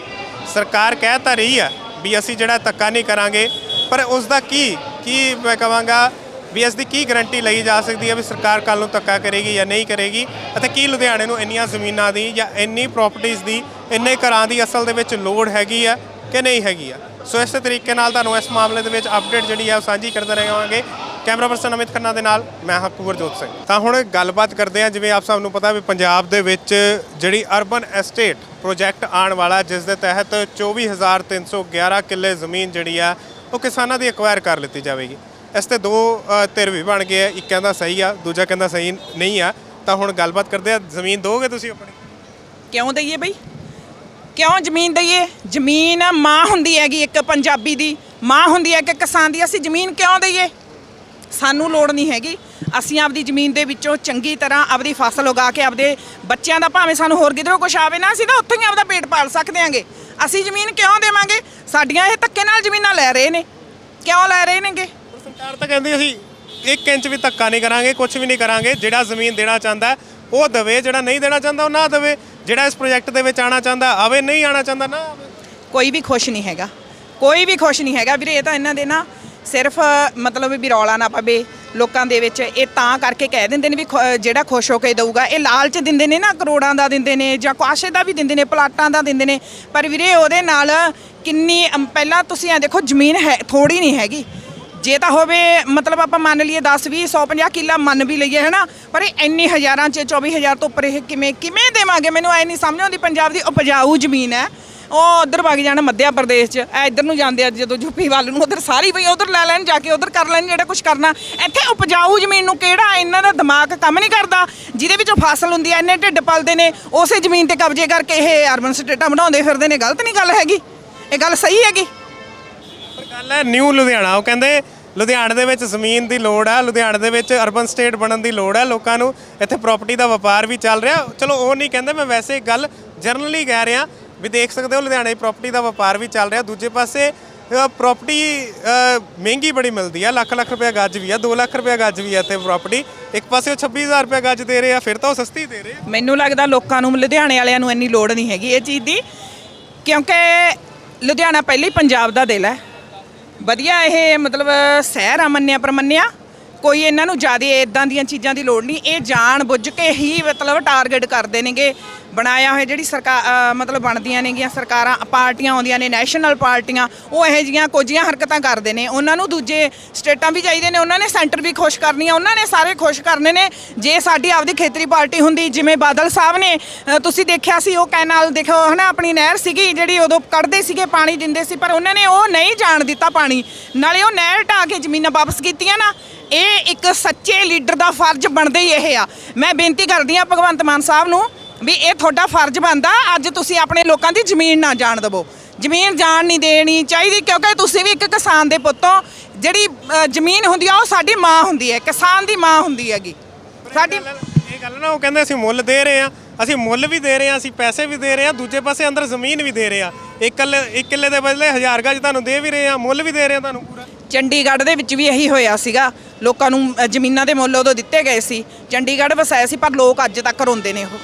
S3: ਸਰਕਾਰ ਕਹਿ ਤਾਂ ਰਹੀ ਆ ਵੀ ਅਸੀਂ ਜਿਹੜਾ ਧੱਕਾ ਨਹੀਂ ਕਰਾਂਗੇ, ਪਰ ਉਸ ਦਾ ਕੀ ਕੀ ਮੈਂ ਕਹਾਂਗਾ ਵੀ ਇਸ ਦੀ ਕੀ ਗਾਰੰਟੀ ਲਈ ਜਾ ਸਕਦੀ ਹੈ ਵੀ ਸਰਕਾਰ ਕੱਲ ਨੂੰ ਧੱਕਾ ਕਰੇਗੀ ਜਾਂ ਨਹੀਂ ਕਰੇਗੀ? ਅਤੇ ਕੀ ਲੁਧਿਆਣੇ ਨੂੰ ਇੰਨੀਆਂ ਜ਼ਮੀਨਾਂ ਦੀ ਜਾਂ ਇੰਨੀ ਪ੍ਰਾਪਰਟੀਆਂ ਦੀ, ਇੰਨੇ ਘਰਾਂ ਦੀ ਅਸਲ ਦੇ ਵਿੱਚ ਲੋੜ ਹੈਗੀ ਆ ਕਿ ਨਹੀਂ ਹੈਗੀ ਆ? ਸੋ ਇਸੇ ਤਰੀਕੇ ਨਾਲ ਤੁਹਾਨੂੰ ਇਸ ਮਾਮਲੇ ਦੇ ਵਿੱਚ ਅਪਡੇਟ ਜਿਹੜੀ ਆ ਉਹ ਸਾਂਝੀ ਕਰਦੇ ਰਹਾਂਗੇ ਕੈਮਰਾ ਪਰਸਨ ਅਮਿਤ ਖੰਨਾ ਦੇ ਨਾਲ ਮੈਂ ਹਾਂ ਕੁਵਰਜੋਤ ਸਿੰਘ। ਤਾਂ ਹੁਣ ਗੱਲਬਾਤ ਕਰਦੇ ਹਾਂ ਜਿਵੇਂ ਆਪ ਸਭ ਨੂੰ ਪਤਾ ਵੀ ਪੰਜਾਬ ਦੇ ਵਿੱਚ ਜਿਹੜੀ ਅਰਬਨ ਐਸਟੇਟ ਪ੍ਰੋਜੈਕਟ ਆਉਣ ਵਾਲਾ, ਜਿਸ ਦੇ ਤਹਿਤ 24311 ਕਿੱਲੇ ਜ਼ਮੀਨ ਜਿਹੜੀ ਆ ਉਹ ਕਿਸਾਨਾਂ ਦੀ ਐਕਵਾਇਰ ਕਰ ਲਿੱਤੀ ਜਾਵੇਗੀ। ਇਸ ਤੇ ਦੋ ਧਿਰ ਵੀ ਬਣ ਗਏ ਆ। ਇੱਕ ਕਹਿੰਦਾ ਸਹੀ ਆ, ਦੂਜਾ ਕਹਿੰਦਾ ਸਹੀ ਨਹੀਂ ਆ। ਤਾਂ ਹੁਣ ਗੱਲਬਾਤ ਕਰਦੇ ਆ। ਜ਼ਮੀਨ ਦੋਗੇ ਤੁਸੀਂ ਆਪਣੀ?
S6: ਕਿਉਂ ਦਈਏ ਬਈ? ਕਿਉਂ ਜ਼ਮੀਨ ਦਈਏ? ਜ਼ਮੀਨ ਮਾਂ ਹੁੰਦੀ ਹੈਗੀ ਇੱਕ ਪੰਜਾਬੀ ਦੀ। ਮਾਂ ਹੁੰਦੀ ਹੈ ਕਿ ਕਿਸਾਨ ਦੀ। ਅਸੀਂ ਜ਼ਮੀਨ ਕਿਉਂ ਦਈਏ? ਸਾਨੂੰ ਲੋੜ ਨਹੀਂ ਹੈਗੀ। ਅਸੀਂ ਆਪਦੀ ਜ਼ਮੀਨ ਦੇ ਵਿੱਚੋਂ ਚੰਗੀ ਤਰ੍ਹਾਂ ਆਪਦੀ ਫਸਲ ਉਗਾ ਕੇ ਆਪਦੇ ਬੱਚਿਆਂ ਦਾ ਭਾਵੇਂ ਸਾਨੂੰ ਹੋਰ ਕਿਧਰੋਂ ਕੁਝ ਆਵੇ ਨਾ, ਅਸੀਂ ਤਾਂ ਉੱਥੋਂ ਹੀ ਆਪਦਾ ਪੇਟ ਪਾਲ ਸਕਦੇ ਆਂਗੇ ਅਸੀਂ ਜ਼ਮੀਨ ਕਿਉਂ ਦੇਵਾਂਗੇ? ਸਾਡੀਆਂ ਇਹ ਧੱਕੇ ਨਾਲ ਜ਼ਮੀਨਾਂ ਲੈ ਰਹੇ ਨੇ। ਕਿਉਂ ਲੈ ਰਹੇ ਨੇਗੇ?
S3: ਸਰਕਾਰ ਤਾਂ ਕਹਿੰਦੀ ਅਸੀਂ 1 ਇੰਚ ਵੀ ਧੱਕਾ ਨਹੀਂ ਕਰਾਂਗੇ ਕੁਝ ਵੀ ਨਹੀਂ ਕਰਾਂਗੇ, ਜਿਹੜਾ ਜ਼ਮੀਨ ਦੇਣਾ ਚਾਹੁੰਦਾ ਉਹ ਦੇਵੇ, ਜਿਹੜਾ ਨਹੀਂ ਦੇਣਾ ਚਾਹੁੰਦਾ ਉਹ ਨਾ ਦੇਵੇ, ਜਿਹੜਾ ਇਸ ਪ੍ਰੋਜੈਕਟ ਦੇ ਵਿੱਚ ਆਣਾ ਚਾਹੁੰਦਾ ਆਵੇ, ਨਹੀਂ ਆਣਾ ਚਾਹੁੰਦਾ ਨਾ ਆਵੇ।
S6: ਕੋਈ ਵੀ ਖੁਸ਼ ਨਹੀਂ ਹੈਗਾ, ਕੋਈ ਵੀ ਖੁਸ਼ ਨਹੀਂ ਹੈਗਾ। ਵੀਰੇ, ਇਹ ਤਾਂ ਇਹਨਾਂ ਦੇ ਨਾ ਸਿਰਫ ਮਤਲਬ ਵੀ ਰੌਲਾ ਨਾ ਪਵੇ ਲੋਕਾਂ ਦੇ ਵਿੱਚ, ਇਹ ਤਾਂ ਕਰਕੇ ਕਹਿ ਦਿੰਦੇ ਨੇ ਵੀ ਜਿਹੜਾ ਖੁਸ਼ ਹੋ ਕੇ ਦਊਗਾ, ਇਹ ਲਾਲਚ ਦਿੰਦੇ ਨੇ ਨਾ, ਕਰੋੜਾਂ ਦਾ ਦਿੰਦੇ ਨੇ ਜਾਂ ਕੁਆਸ਼ੇ ਦਾ ਵੀ ਦਿੰਦੇ ਨੇ, ਪਲਾਟਾਂ ਦਾ ਦਿੰਦੇ ਨੇ। ਪਰ ਵੀਰੇ, ਉਹਦੇ ਨਾਲ ਕਿੰਨੀ ਪਹਿਲਾਂ ਤੁਸੀਂ ਆ ਦੇਖੋ, ਜ਼ਮੀਨ ਹੈ ਥੋੜੀ ਨਹੀਂ ਹੈਗੀ। ਜੇ ਤਾਂ ਹੋਵੇ, ਮਤਲਬ ਆਪਾਂ ਮੰਨ ਲਈਏ 10 20 150 ਕਿੱਲਾ ਮੰਨ ਵੀ ਲਈਏ, ਹਨਾ? ਪਰ ਇਹ ਇੰਨੀ ਹਜ਼ਾਰਾਂ ਚ 24000 ਤੋਂ ਉੱਪਰ ਇਹ ਕਿਵੇਂ ਕਿਵੇਂ ਦੇਵਾਂਗੇ? ਮੈਨੂੰ ਐ ਨਹੀਂ ਸਮਝ ਆਉਂਦੀ ਪੰਜਾਬ ਦੀ ਉਪਜਾਊ ਜ਼ਮੀਨ ਹੈ। ਉਹ ਉਧਰ ਵਗ ਜਾਣਾ ਮੱਧਿਆ ਪ੍ਰਦੇਸ਼ ਚ। ਐ ਇੱਧਰ ਨੂੰ ਜਾਂਦੇ ਆ, ਜਦੋਂ ਯੂਪੀ ਵੱਲ ਨੂੰ, ਉਧਰ ਸਾਰੀ ਬਈ ਉਧਰ ਲੈ ਲੈਣ, ਜਾ ਕੇ ਉਧਰ ਕਰ ਲੈਣ ਜਿਹੜਾ ਕੁਝ ਕਰਨਾ। ਇੱਥੇ ਉਪਜਾਊ ਜ਼ਮੀਨ ਨੂੰ ਕਿਹੜਾ ਇਹਨਾਂ ਦਾ ਦਿਮਾਗ ਕੰਮ ਨਹੀਂ ਕਰਦਾ? ਜਿਹਦੇ ਵਿੱਚੋਂ ਫਸਲ ਹੁੰਦੀ ਐ ਇੰਨੇ ਢਿੱਡ ਪਲਦੇ ਨੇ, ਉਸੇ ਜ਼ਮੀਨ ਤੇ ਕਬਜ਼ੇ ਕਰਕੇ ਇਹ ਅਰਬਨ ਸਟੇਟਾਂ ਬਣਾਉਂਦੇ ਫਿਰਦੇ ਨੇ। ਗਲਤ ਨਹੀਂ ਗੱਲ ਹੈਗੀ। ਇਹ ਗੱਲ ਸਹੀ ਹੈਗੀ।
S3: ਪਰ ਗੱਲ ਹੈ ਨਿਊ ਲੁਧਿਆਣਾ, ਉਹ ਕਹਿੰਦੇ ਲੁਧਿਆਣੇ ਦੇ ਵਿੱਚ ਜ਼ਮੀਨ ਦੀ ਲੋੜ ਆ, ਲੁਧਿਆਣੇ ਦੇ ਵਿੱਚ ਅਰਬਨ ਸਟੇਟ ਬਣਨ ਦੀ ਲੋੜ ਹੈ ਲੋਕਾਂ ਨੂੰ ਇੱਥੇ ਪ੍ਰਾਪਰਟੀ ਦਾ ਵਪਾਰ ਵੀ ਚੱਲ ਰਿਹਾ। ਚਲੋ ਉਹ ਨਹੀਂ ਕਹਿੰਦੇ, ਮੈਂ ਵੈਸੇ ਇੱਕ ਗੱਲ ਜਰਨਲੀ ਕਹਿ ਰਿਹਾ ਵੀ ਦੇਖ ਸਕਦੇ ਹੋ, ਲੁਧਿਆਣੇ ਦੀ ਪ੍ਰਾਪਰਟੀ ਦਾ ਵਪਾਰ ਵੀ ਚੱਲ ਰਿਹਾ। ਦੂਜੇ ਪਾਸੇ ਪ੍ਰਾਪਰਟੀ ਮਹਿੰਗੀ ਬੜੀ ਮਿਲਦੀ ਆ, ਲੱਖ ਲੱਖ ਰੁਪਏ ਗੱਜ ਵੀ ਆ 2 ਲੱਖ ਰੁਪਏ ਗੱਜ ਵੀ ਆ ਇੱਥੇ ਪ੍ਰਾਪਰਟੀ ਇੱਕ ਪਾਸੇ ਉਹ 26000 ਰੁਪਏ ਗੱਜ ਦੇ ਰਹੇ ਆ, ਫਿਰ ਤਾਂ ਉਹ ਸਸਤੀ ਦੇ ਰਹੇ
S6: ਮੈਨੂੰ ਲੱਗਦਾ ਲੋਕਾਂ ਨੂੰ, ਲੁਧਿਆਣੇ ਵਾਲਿਆਂ ਨੂੰ ਇੰਨੀ ਲੋੜ ਨਹੀਂ ਹੈਗੀ। ਇਹ ਚੀਜ਼ ਦੀ, ਕਿਉਂਕਿ ਲੁਧਿਆਣਾ ਪਹਿਲੇ ਹੀ ਪੰਜਾਬ ਦਾ ਦਿਲ ਹੈ। ਵਧੀਆ ਇਹ ਮਤਲਬ ਸ਼ਹਿਰ ਆ ਮੰਨਿਆ ਪ੍ਰਮੰਨਿਆ। ਕੋਈ ਇਹਨਾਂ ਨੂੰ ਜ਼ਿਆਦਾ ਇਦਾਂ ਦੀਆਂ ਚੀਜ਼ਾਂ ਦੀ ਲੋੜ ਨਹੀਂ। ਇਹ ਜਾਣ ਬੁੱਝ ਕੇ ਹੀ ਮਤਲਬ ਟਾਰਗੇਟ ਕਰਦੇ ਨੇਗੇ। ਬਣਾਇਆ ਹੋਇਆ, ਜਿਹੜੀ ਸਰਕਾਰ ਮਤਲਬ ਬਣਦੀਆਂ ਨੇਗੀਆਂ ਸਰਕਾਰਾਂ, ਪਾਰਟੀਆਂ ਆਉਂਦੀਆਂ ਨੇ, ਨੈਸ਼ਨਲ ਪਾਰਟੀਆਂ, ਉਹ ਇਹੋ ਜੀਆਂ ਕੋਝੀਆਂ ਹਰਕਤਾਂ ਕਰਦੇ ਨੇ। ਉਹਨਾਂ ਨੂੰ ਦੂਜੇ ਸਟੇਟਾਂ ਵੀ ਚਾਹੀਦੇ ਨੇ, ਉਹਨਾਂ ਨੇ ਸੈਂਟਰ ਵੀ ਖੁਸ਼ ਕਰਨੀਆਂ, ਉਹਨਾਂ ਨੇ ਸਾਰੇ ਖੁਸ਼ ਕਰਨੇ ਨੇ। ਜੇ ਸਾਡੀ ਆਪਦੀ ਖੇਤਰੀ ਪਾਰਟੀ ਹੁੰਦੀ, ਜਿਵੇਂ ਬਾਦਲ ਸਾਹਿਬ ਨੇ ਤੁਸੀਂ ਦੇਖਿਆ ਸੀ, ਉਹ ਕੈਨਾਲ ਦੇਖੋ, ਹਨਾ, ਆਪਣੀ ਨਹਿਰ ਸੀਗੀ, ਜਿਹੜੀ ਉਦੋਂ ਕੱਢਦੇ ਸੀਗੇ, ਪਾਣੀ ਦਿੰਦੇ ਸੀ, ਪਰ ਉਹਨਾਂ ਨੇ ਉਹ ਨਹੀਂ ਜਾਣ ਦਿੱਤਾ ਪਾਣੀ। ਨਾਲੇ ਉਹ ਨਹਿਰ ਢਾਹ ਕੇ ਜ਼ਮੀਨਾਂ ਵਾਪਸ ਕੀਤੀਆਂ ਨਾ, ਇਹ ਇੱਕ ਸੱਚੇ ਲੀਡਰ ਦਾ ਫਰਜ਼ ਬਣਦਾ ਹੀ ਇਹ ਆ। ਮੈਂ ਬੇਨਤੀ ਕਰਦੀ ਆ ਭਗਵੰਤ ਮਾਨ ਸਾਹਿਬ ਨੂੰ ਵੀ ਇਹ ਤੁਹਾਡਾ ਫਰਜ਼ ਬਣਦਾ ਅੱਜ ਤੁਸੀਂ ਆਪਣੇ ਲੋਕਾਂ ਦੀ ਜ਼ਮੀਨ ਨਾ ਜਾਣ ਦਿਵੋ। ਜ਼ਮੀਨ ਜਾਣ ਨਹੀਂ ਦੇਣੀ ਚਾਹੀਦੀ ਕਿਉਂਕਿ ਤੁਸੀਂ ਵੀ ਇੱਕ ਕਿਸਾਨ ਦੇ ਪੁੱਤੋਂ ਜਿਹੜੀ ਅ, ਜ਼ਮੀਨ ਹੁੰਦੀ ਆ ਉਹ ਸਾਡੀ ਮਾਂ ਹੁੰਦੀ ਹੈ ਕਿਸਾਨ ਦੀ ਮਾਂ ਹੁੰਦੀ ਹੈਗੀ। ਸਾਡੀ
S3: ਇਹ ਗੱਲ ਨਾ ਉਹ ਕਹਿੰਦੇ ਅਸੀਂ ਮੁੱਲ ਦੇ ਰਹੇ ਆ ਅਸੀਂ ਮੁੱਲ ਵੀ ਦੇ ਰਹੇ ਆ ਅਸੀਂ ਪੈਸੇ ਵੀ ਦੇ ਰਹੇ ਆ ਦੂਜੇ ਪਾਸੇ ਅੰਦਰ ਜ਼ਮੀਨ ਵੀ ਦੇ ਰਹੇ ਆ ਇੱਕ ਕਿੱਲੇ ਇੱਕ ਕਿੱਲੇ ਦੇ ਬਦਲੇ ਹਜ਼ਾਰ ਗਜ ਤੁਹਾਨੂੰ ਦੇ ਵੀ ਰਹੇ ਆ ਮੁੱਲ ਵੀ ਦੇ ਰਹੇ ਆ ਤੁਹਾਨੂੰ ਪੂਰਾ।
S6: ਚੰਡੀਗੜ੍ਹ ਦੇ ਵਿੱਚ ਵੀ ਇਹੀ ਹੋਇਆ ਸੀਗਾ। ਲੋਕਾਂ ਨੂੰ ਅ, ਜ਼ਮੀਨਾਂ ਦੇ ਮੁੱਲ ਉਦੋਂ ਦਿੱਤੇ ਗਏ ਸੀ। ਚੰਡੀਗੜ੍ਹ ਵਸਾਇਆ ਸੀ ਪਰ ਲੋਕ ਅੱਜ ਤੱਕ ਰੋਂਦੇ ਨੇ ਉਹ।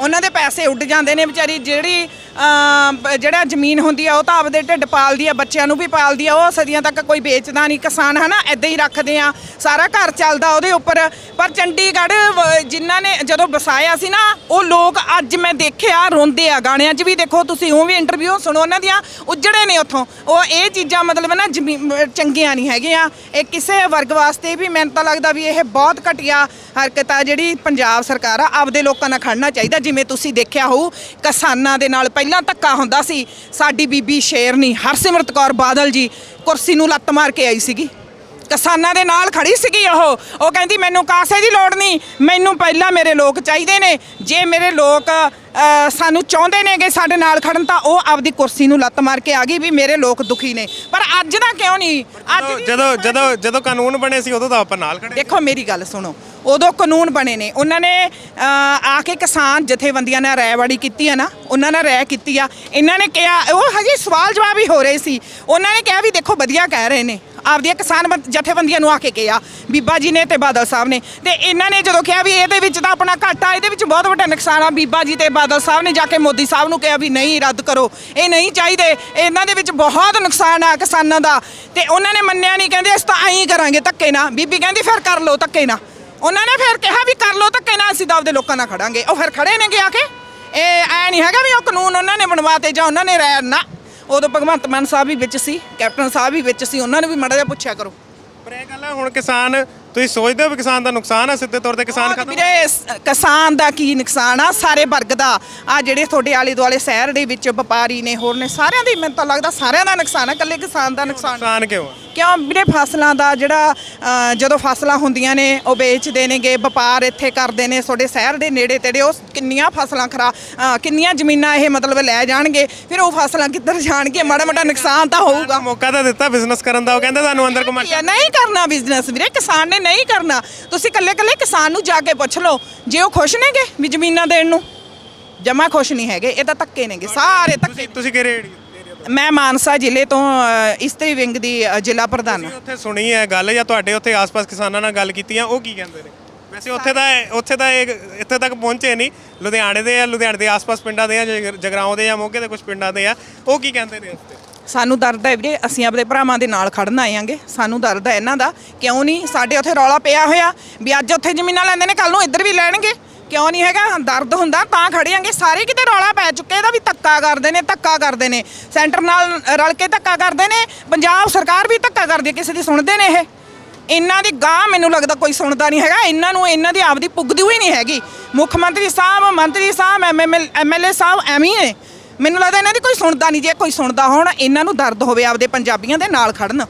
S6: ਉਹਨਾਂ ਦੇ ਪੈਸੇ ਉੱਡ ਜਾਂਦੇ ਨੇ ਵਿਚਾਰੀ ਜਿਹੜੀ ਜਿਹੜਾ ਜ਼ਮੀਨ ਹੁੰਦੀ ਆ, ਉਹ ਤਾਂ ਆਪਦੇ ਢਿੱਡ ਪਾਲਦੀ ਆ, ਬੱਚਿਆਂ ਨੂੰ ਵੀ ਪਾਲਦੀ ਆ, ਉਹ ਸਦੀਆਂ ਤੱਕ ਕੋਈ ਵੇਚਦਾ ਨਹੀਂ, ਕਿਸਾਨ ਹਨਾ ਐਦਾਂ ਹੀ ਰੱਖਦੇ ਆ, ਸਾਰਾ ਘਰ ਚੱਲਦਾ ਉਹਦੇ ਉੱਪਰ। ਪਰ ਚੰਡੀਗੜ੍ਹ ਵ- ਜਿਨ੍ਹਾਂ ਨੇ ਜਦੋਂ ਵਸਾਇਆ ਸੀ ਨਾ, ਉਹ ਲੋਕ ਅੱਜ ਮੈਂ ਦੇਖਿਆ ਰੋਂਦੇ ਆ, ਗਾਣਿਆਂ 'ਚ ਵੀ ਦੇਖੋ ਤੁਸੀਂ ਉਹ ਵੀ ਇੰਟਰਵਿਊ ਸੁਣੋ, ਉਹਨਾਂ ਦੀਆਂ ਉੱਜੜੇ ਨੇ ਉੱਥੋਂ। ਉਹ ਇਹ ਚੀਜ਼ਾਂ ਮਤਲਬ ਨਾ ਜ਼ਮੀਨ ਚੰਗੀਆਂ ਨਹੀਂ ਹੈਗੀਆਂ। ਇਹ ਕਿਸੇ ਵਰਗ ਵਾਸਤੇ ਵੀ ਮੈਨੂੰ ਤਾਂ ਲੱਗਦਾ ਵੀ ਇਹ ਬਹੁਤ ਘਟੀਆ ਹਰਕਤ ਆ, ਜਿਹੜੀ ਪੰਜਾਬ ਸਰਕਾਰ ਆ, ਆਪਦੇ ਲੋਕਾਂ ਨਾਲ ਖੜਨਾ ਚਾਹੀਦਾ ਜਿਵੇਂ ਤੁਸੀਂ ਦੇਖਿਆ ਹੋਊ, ਕਿਸਾਨਾਂ ਦੇ ਨਾਲ ਪਹਿਲਾਂ ਧੱਕਾ ਹੁੰਦਾ ਸੀ। ਸਾਡੀ ਬੀਬੀ ਸ਼ੇਰਨੀ ਹਰਸਿਮਰਤ ਕੌਰ ਬਾਦਲ ਜੀ ਕੁਰਸੀ ਨੂੰ ਲੱਤ ਮਾਰ ਕੇ ਆਈ ਸੀਗੀ। ਕਿਸਾਨਾਂ ਦੇ ਨਾਲ ਖੜੀ ਸੀਗੀ ਉਹ। ਉਹ ਕਹਿੰਦੀ ਮੈਨੂੰ ਕਾਸੇ ਦੀ ਲੋੜ ਨਹੀਂ। ਮੈਨੂੰ ਪਹਿਲਾਂ ਮੇਰੇ ਲੋਕ ਚਾਹੀਦੇ ਨੇ। ਜੇ ਮੇਰੇ ਲੋਕ ਸਾਨੂੰ ਚਾਹੁੰਦੇ ਨੇਗੇ ਸਾਡੇ ਨਾਲ ਖੜਨ ਤਾਂ ਉਹ ਆਪਦੀ ਕੁਰਸੀ ਨੂੰ ਲੱਤ ਮਾਰ ਕੇ ਆ ਗਈ ਵੀ ਮੇਰੇ ਲੋਕ ਦੁਖੀ ਨੇ। ਪਰ ਅੱਜ ਦਾ ਕਿਉਂ ਨਹੀਂ? ਅੱਜ
S3: ਜਦੋਂ ਜਦੋਂ ਜਦੋਂ ਕਾਨੂੰਨ ਬਣੇ ਸੀ ਉਦੋਂ ਤਾਂ ਆਪਾਂ ਨਾਲ ਖੜੇ
S6: ਦੇਖੋ ਮੇਰੀ ਗੱਲ ਸੁਣੋ। ਉਦੋਂ ਕਾਨੂੰਨ ਬਣੇ ਨੇ। ਉਹਨਾਂ ਨੇ ਆ ਕੇ ਕਿਸਾਨ ਜਥੇਬੰਦੀਆਂ ਨਾਲ ਰਾਇਵਾੜੀ ਕੀਤੀ ਆ ਨਾ। ਉਹਨਾਂ ਨਾਲ ਰਾਇ ਕੀਤੀ ਆ। ਇਹਨਾਂ ਨੇ ਕਿਹਾ ਉਹ ਹਜੇ ਸਵਾਲ ਜਵਾਬ ਹੀ ਹੋ ਰਹੇ ਸੀ। ਉਹਨਾਂ ਨੇ ਕਿਹਾ ਵੀ ਦੇਖੋ ਵਧੀਆ ਕਹਿ ਰਹੇ ਨੇ। ਆਪਦੀਆਂ ਕਿਸਾਨ ਬੰ- ਜਥੇਬੰਦੀਆਂ ਨੂੰ ਆ ਕੇ ਕਿਹਾ, ਬੀਬਾ ਜੀ ਨੇ ਤੇ ਬਾਦਲ ਸਾਹਿਬ ਨੇ। ਤੇ ਇਹਨਾਂ ਨੇ ਜਦੋਂ ਕਿਹਾ ਵੀ ਇਹਦੇ ਵਿੱਚ ਤਾਂ ਆਪਣਾ ਘਾਟਾ, ਇਹਦੇ ਵਿੱਚ ਬਹੁਤ ਵੱਡਾ ਨੁਕਸਾਨ ਆ, ਬੀਬਾ ਜੀ ਤੇ ਬਾਦਲ ਸਾਹਿਬ ਨੇ ਜਾ ਕੇ ਮੋਦੀ ਸਾਹਿਬ ਨੂੰ ਕਿਹਾ ਵੀ ਨਹੀਂ, ਰੱਦ ਕਰੋ। ਇਹ ਨਹੀਂ ਚਾਹੀਦੇ। ਇਹਨਾਂ ਦੇ ਵਿੱਚ ਬਹੁਤ ਨੁਕਸਾਨ ਆ ਕਿਸਾਨਾਂ ਦਾ। ਤੇ ਉਹਨਾਂ ਨੇ ਮੰਨਿਆ ਨਹੀਂ, ਕਹਿੰਦੇ ਅਸੀਂ ਤਾਂ ਐਂ ਕਰਾਂਗੇ, ਧੱਕੇ ਨਾਲ। ਬੀਬੀ ਕਹਿੰਦੀ, ਫਿਰ ਕਰ ਲਓ ਧੱਕੇ ਨਾਲ। ਉਹਨਾਂ ਨੇ ਫਿਰ ਕਿਹਾ ਵੀ ਕਰ ਲਓ ਧੱਕੇ ਨਾਲ, ਅਸੀਂ ਤਾਂ ਆਪਦੇ ਲੋਕਾਂ ਨਾਲ ਖੜਾਂਗੇ। ਉਹ ਫਿਰ ਖੜੇ ਨੇਗੇ ਆ ਕੇ। ਇਹ ਐ ਨਹੀਂ ਹੈਗਾ ਵੀ ਉਹ ਕਾਨੂੰਨ ਉਹਨਾਂ ਨੇ ਬਣਵਾਤੇ ਜਾਂ ਉਹਨਾਂ ਨੇ ਰਾਇ ਨਾ ਉਦੋਂ ਭਗਵੰਤ ਮਾਨ ਸਾਹਿਬ ਵੀ ਵਿੱਚ ਸੀ ਕੈਪਟਨ ਸਾਹਿਬ ਵੀ ਵਿੱਚ ਸੀ ਉਹਨਾਂ ਨੂੰ ਵੀ ਮਾੜਾ ਜਿਹਾ ਪੁੱਛਿਆ ਕਰੋ।
S3: ਪਰ ਇਹ ਗੱਲ ਹੈ ਹੁਣ ਕਿਸਾਨ ਤੁਸੀਂ ਸੋਚਦੇ ਹੋ ਵੀ ਕਿਸਾਨ ਦਾ ਨੁਕਸਾਨ ਹੈ ਸਿੱਧੇ ਤੌਰ ਤੇ ਕਿਸਾਨ ਖਤਮ
S6: ਵੀਰੇ ਸ- ਕਿਸਾਨ ਦਾ ਕੀ ਨੁਕਸਾਨ ਆ? ਸਾਰੇ ਵਰਗ ਦਾ। ਆ ਜਿਹੜੇ ਤੁਹਾਡੇ ਆਲੇ ਦੁਆਲੇ ਸ਼ਹਿਰ ਦੇ ਵਿੱਚ ਵਪਾਰੀ ਨੇ ਹੋਰ ਨੇ ਸਾਰਿਆਂ ਦੀ ਮੈਨੂੰ ਤਾਂ ਲੱਗਦਾ ਸਾਰਿਆਂ ਦਾ ਨੁਕਸਾਨ ਹੈ ਇਕੱਲੇ ਕਿਸਾਨ ਦਾ ਨੁਕਸਾਨ।
S3: ਨੁਕਸਾਨ ਕਿਉਂ ਆ?
S6: ਕਿਉਂ ਵੀਰੇ ਫਸਲਾਂ ਦਾ ਜਿਹੜਾ ਅ, ਜਦੋਂ ਫਸਲਾਂ ਹੁੰਦੀਆਂ ਨੇ ਉਹ ਵੇਚਦੇ ਨੇਗੇ ਵਪਾਰ ਇੱਥੇ ਕਰਦੇ ਨੇ ਤੁਹਾਡੇ ਸ਼ਹਿਰ ਦੇ ਨੇੜੇ ਤੇੜੇ ਉਹ ਕਿੰਨੀਆਂ ਫਸਲਾਂ ਖਰਾ ਅ, ਕਿੰਨੀਆਂ ਜ਼ਮੀਨਾਂ ਇਹ ਮਤਲਬ ਲੈ ਜਾਣਗੇ ਫਿਰ ਉਹ ਫਸਲਾਂ ਕਿੱਧਰ ਜਾਣਗੇ? ਮਾੜਾ ਮਾੜਾ ਨੁਕਸਾਨ ਤਾਂ ਹੋਊਗਾ।
S3: ਮੌਕਾ ਤਾਂ ਦਿੱਤਾ ਬਿਜ਼ਨਸ ਕਰਨ ਦਾ ਉਹ ਕਹਿੰਦੇ ਤੁਹਾਨੂੰ ਅੰਦਰ ਘੁਮਾ
S6: ਕੀ। ਆ, ਨਹੀਂ ਕਰਨਾ ਬਿਜ਼ਨਸ ਵੀਰੇ ਕਿਸਾਨ ਨੇ ਨਹੀਂ ਕਰਨਾ। ਤੁਸੀਂ ਕੱਲੇ ਕੱਲੇ ਕਿਸਾਨ ਨੂੰ ਜਾ ਕੇ ਪੁੱਛ ਲਓ ਜੇ ਉਹ ਖੁਸ਼ ਨੇਗੇ ਵੀ ਜ਼ਮੀਨਾਂ ਦੇਣ ਨੂੰ? ਜਮਾ ਖੁਸ਼ ਨਹੀਂ ਹੈਗੇ ਇਹ ਤਾਂ ਧੱਕੇ ਨੇਗੇ ਸਾਰੇ ਧੱਕੇ
S3: ਤੁਸੀਂ ਤੁਸੀਂ ਕਿਹੜੇ ਏਰੀਆ
S6: ਮੈਂ ਮਾਨਸਾ ਜ਼ਿਲ੍ਹੇ ਤੋਂ ਅ, ਇਸਤਰੀ ਵਿੰਗ ਦੀ ਅ, ਜ਼ਿਲ੍ਹਾ ਪ੍ਰਧਾਨ ਹਾਂ।
S3: ਉੱਥੇ ਸੁਣੀ ਹੈ ਗੱਲ ਜਾਂ ਤੁਹਾਡੇ ਉੱਥੇ ਆਸ-ਪਾਸ ਕਿਸਾਨਾਂ ਨਾਲ ਗੱਲ ਕੀਤੀ ਆ ਉਹ ਕੀ ਕਹਿੰਦੇ ਨੇ? ਵੈਸੇ ਉੱਥੇ ਤਾਂ ਉੱਥੇ ਤਾਂ ਇਹ ਇੱਥੇ ਤੱਕ ਪਹੁੰਚੇ ਨਹੀਂ। ਲੁਧਿਆਣੇ ਦੇ ਆ ਲੁਧਿਆਣੇ ਦੇ ਆਸ-ਪਾਸ ਪਿੰਡਾਂ ਦੇ ਆ ਜਗ- ਜਗਰਾਓਂ ਦੇ ਜਾਂ ਮੋਗੇ ਦੇ ਕੁਝ ਪਿੰਡਾਂ ਦੇ ਆ। ਉਹ ਕੀ ਕਹਿੰਦੇ ਨੇ ਇਸ ਤੇ
S6: ਸਾਨੂੰ ਦਰਦ ਹੈ ਵੀਰੇ ਅਸੀਂ ਆਪਣੇ ਭਰਾਵਾਂ ਦੇ ਨਾਲ ਖੜਨ ਆਏ ਆਂਗੇ ਸਾਨੂੰ ਦਰਦ ਹੈ ਇਹਨਾਂ ਦਾ। ਕਿਉਂ ਨਹੀਂ? ਸਾਡੇ ਉੱਥੇ ਰੌਲਾ ਪਿਆ ਹੋਇਆ ਵੀ ਅੱਜ ਉੱਥੇ ਜ਼ਮੀਨਾਂ ਲੈਂਦੇ ਨੇ ਕੱਲ ਨੂੰ ਇੱਧਰ ਵੀ ਲੈਣਗੇ। ਕਿਉਂ ਨਹੀਂ ਹੈਗਾ? ਦਰਦ ਹੁੰਦਾ, ਤਾਂ ਖੜੇ ਆਂਗੇ। ਸਾਰੇ ਕਿਤੇ ਰੌਲਾ ਪੈ ਚੁੱਕੇ ਇਹਦਾ ਵੀ ਧੱਕਾ ਕਰਦੇ ਨੇ, ਧੱਕਾ ਕਰਦੇ ਨੇ। ਸੈਂਟਰ ਨਾਲ ਰਲ ਕੇ ਧੱਕਾ ਕਰਦੇ ਨੇ। ਪੰਜਾਬ ਸਰਕਾਰ ਵੀ ਧੱਕਾ ਕਰਦੀ ਹੈ, ਕਿਸੇ ਦੀ ਸੁਣਦੇ ਨੇ ਇਹ? ਇਹਨਾਂ ਦੀ ਗਾਂ ਮੈਨੂੰ ਲੱਗਦਾ ਕੋਈ ਸੁਣਦਾ ਨਹੀਂ ਹੈਗਾ। ਇਹਨਾਂ ਨੂੰ, ਇਹਨਾਂ ਦੀ ਆਪਦੀ ਪੁੱਗਦੀ ਹੋਈ ਨਹੀਂ ਹੈਗੀ। ਮੁੱਖ ਮੰਤਰੀ ਸਾਹਿਬ ਮੰਤਰੀ ਸਾਹਿਬ ਐਮਐਲਏ ਸਾਹਿਬ ਐਵੇਂ ਹੀ ਨੇ। ਮੈਨੂੰ ਲੱਗਦਾ ਇਹਨਾਂ ਦੀ ਕੋਈ ਸੁਣਦਾ ਨਹੀਂ ਜੇ ਕੋਈ ਸੁਣਦਾ ਹੋਣ, ਇਹਨਾਂ ਨੂੰ ਦਰਦ ਹੋਵੇ ਆਪਦੇ ਪੰਜਾਬੀਆਂ ਦੇ ਨਾਲ ਖੜਨ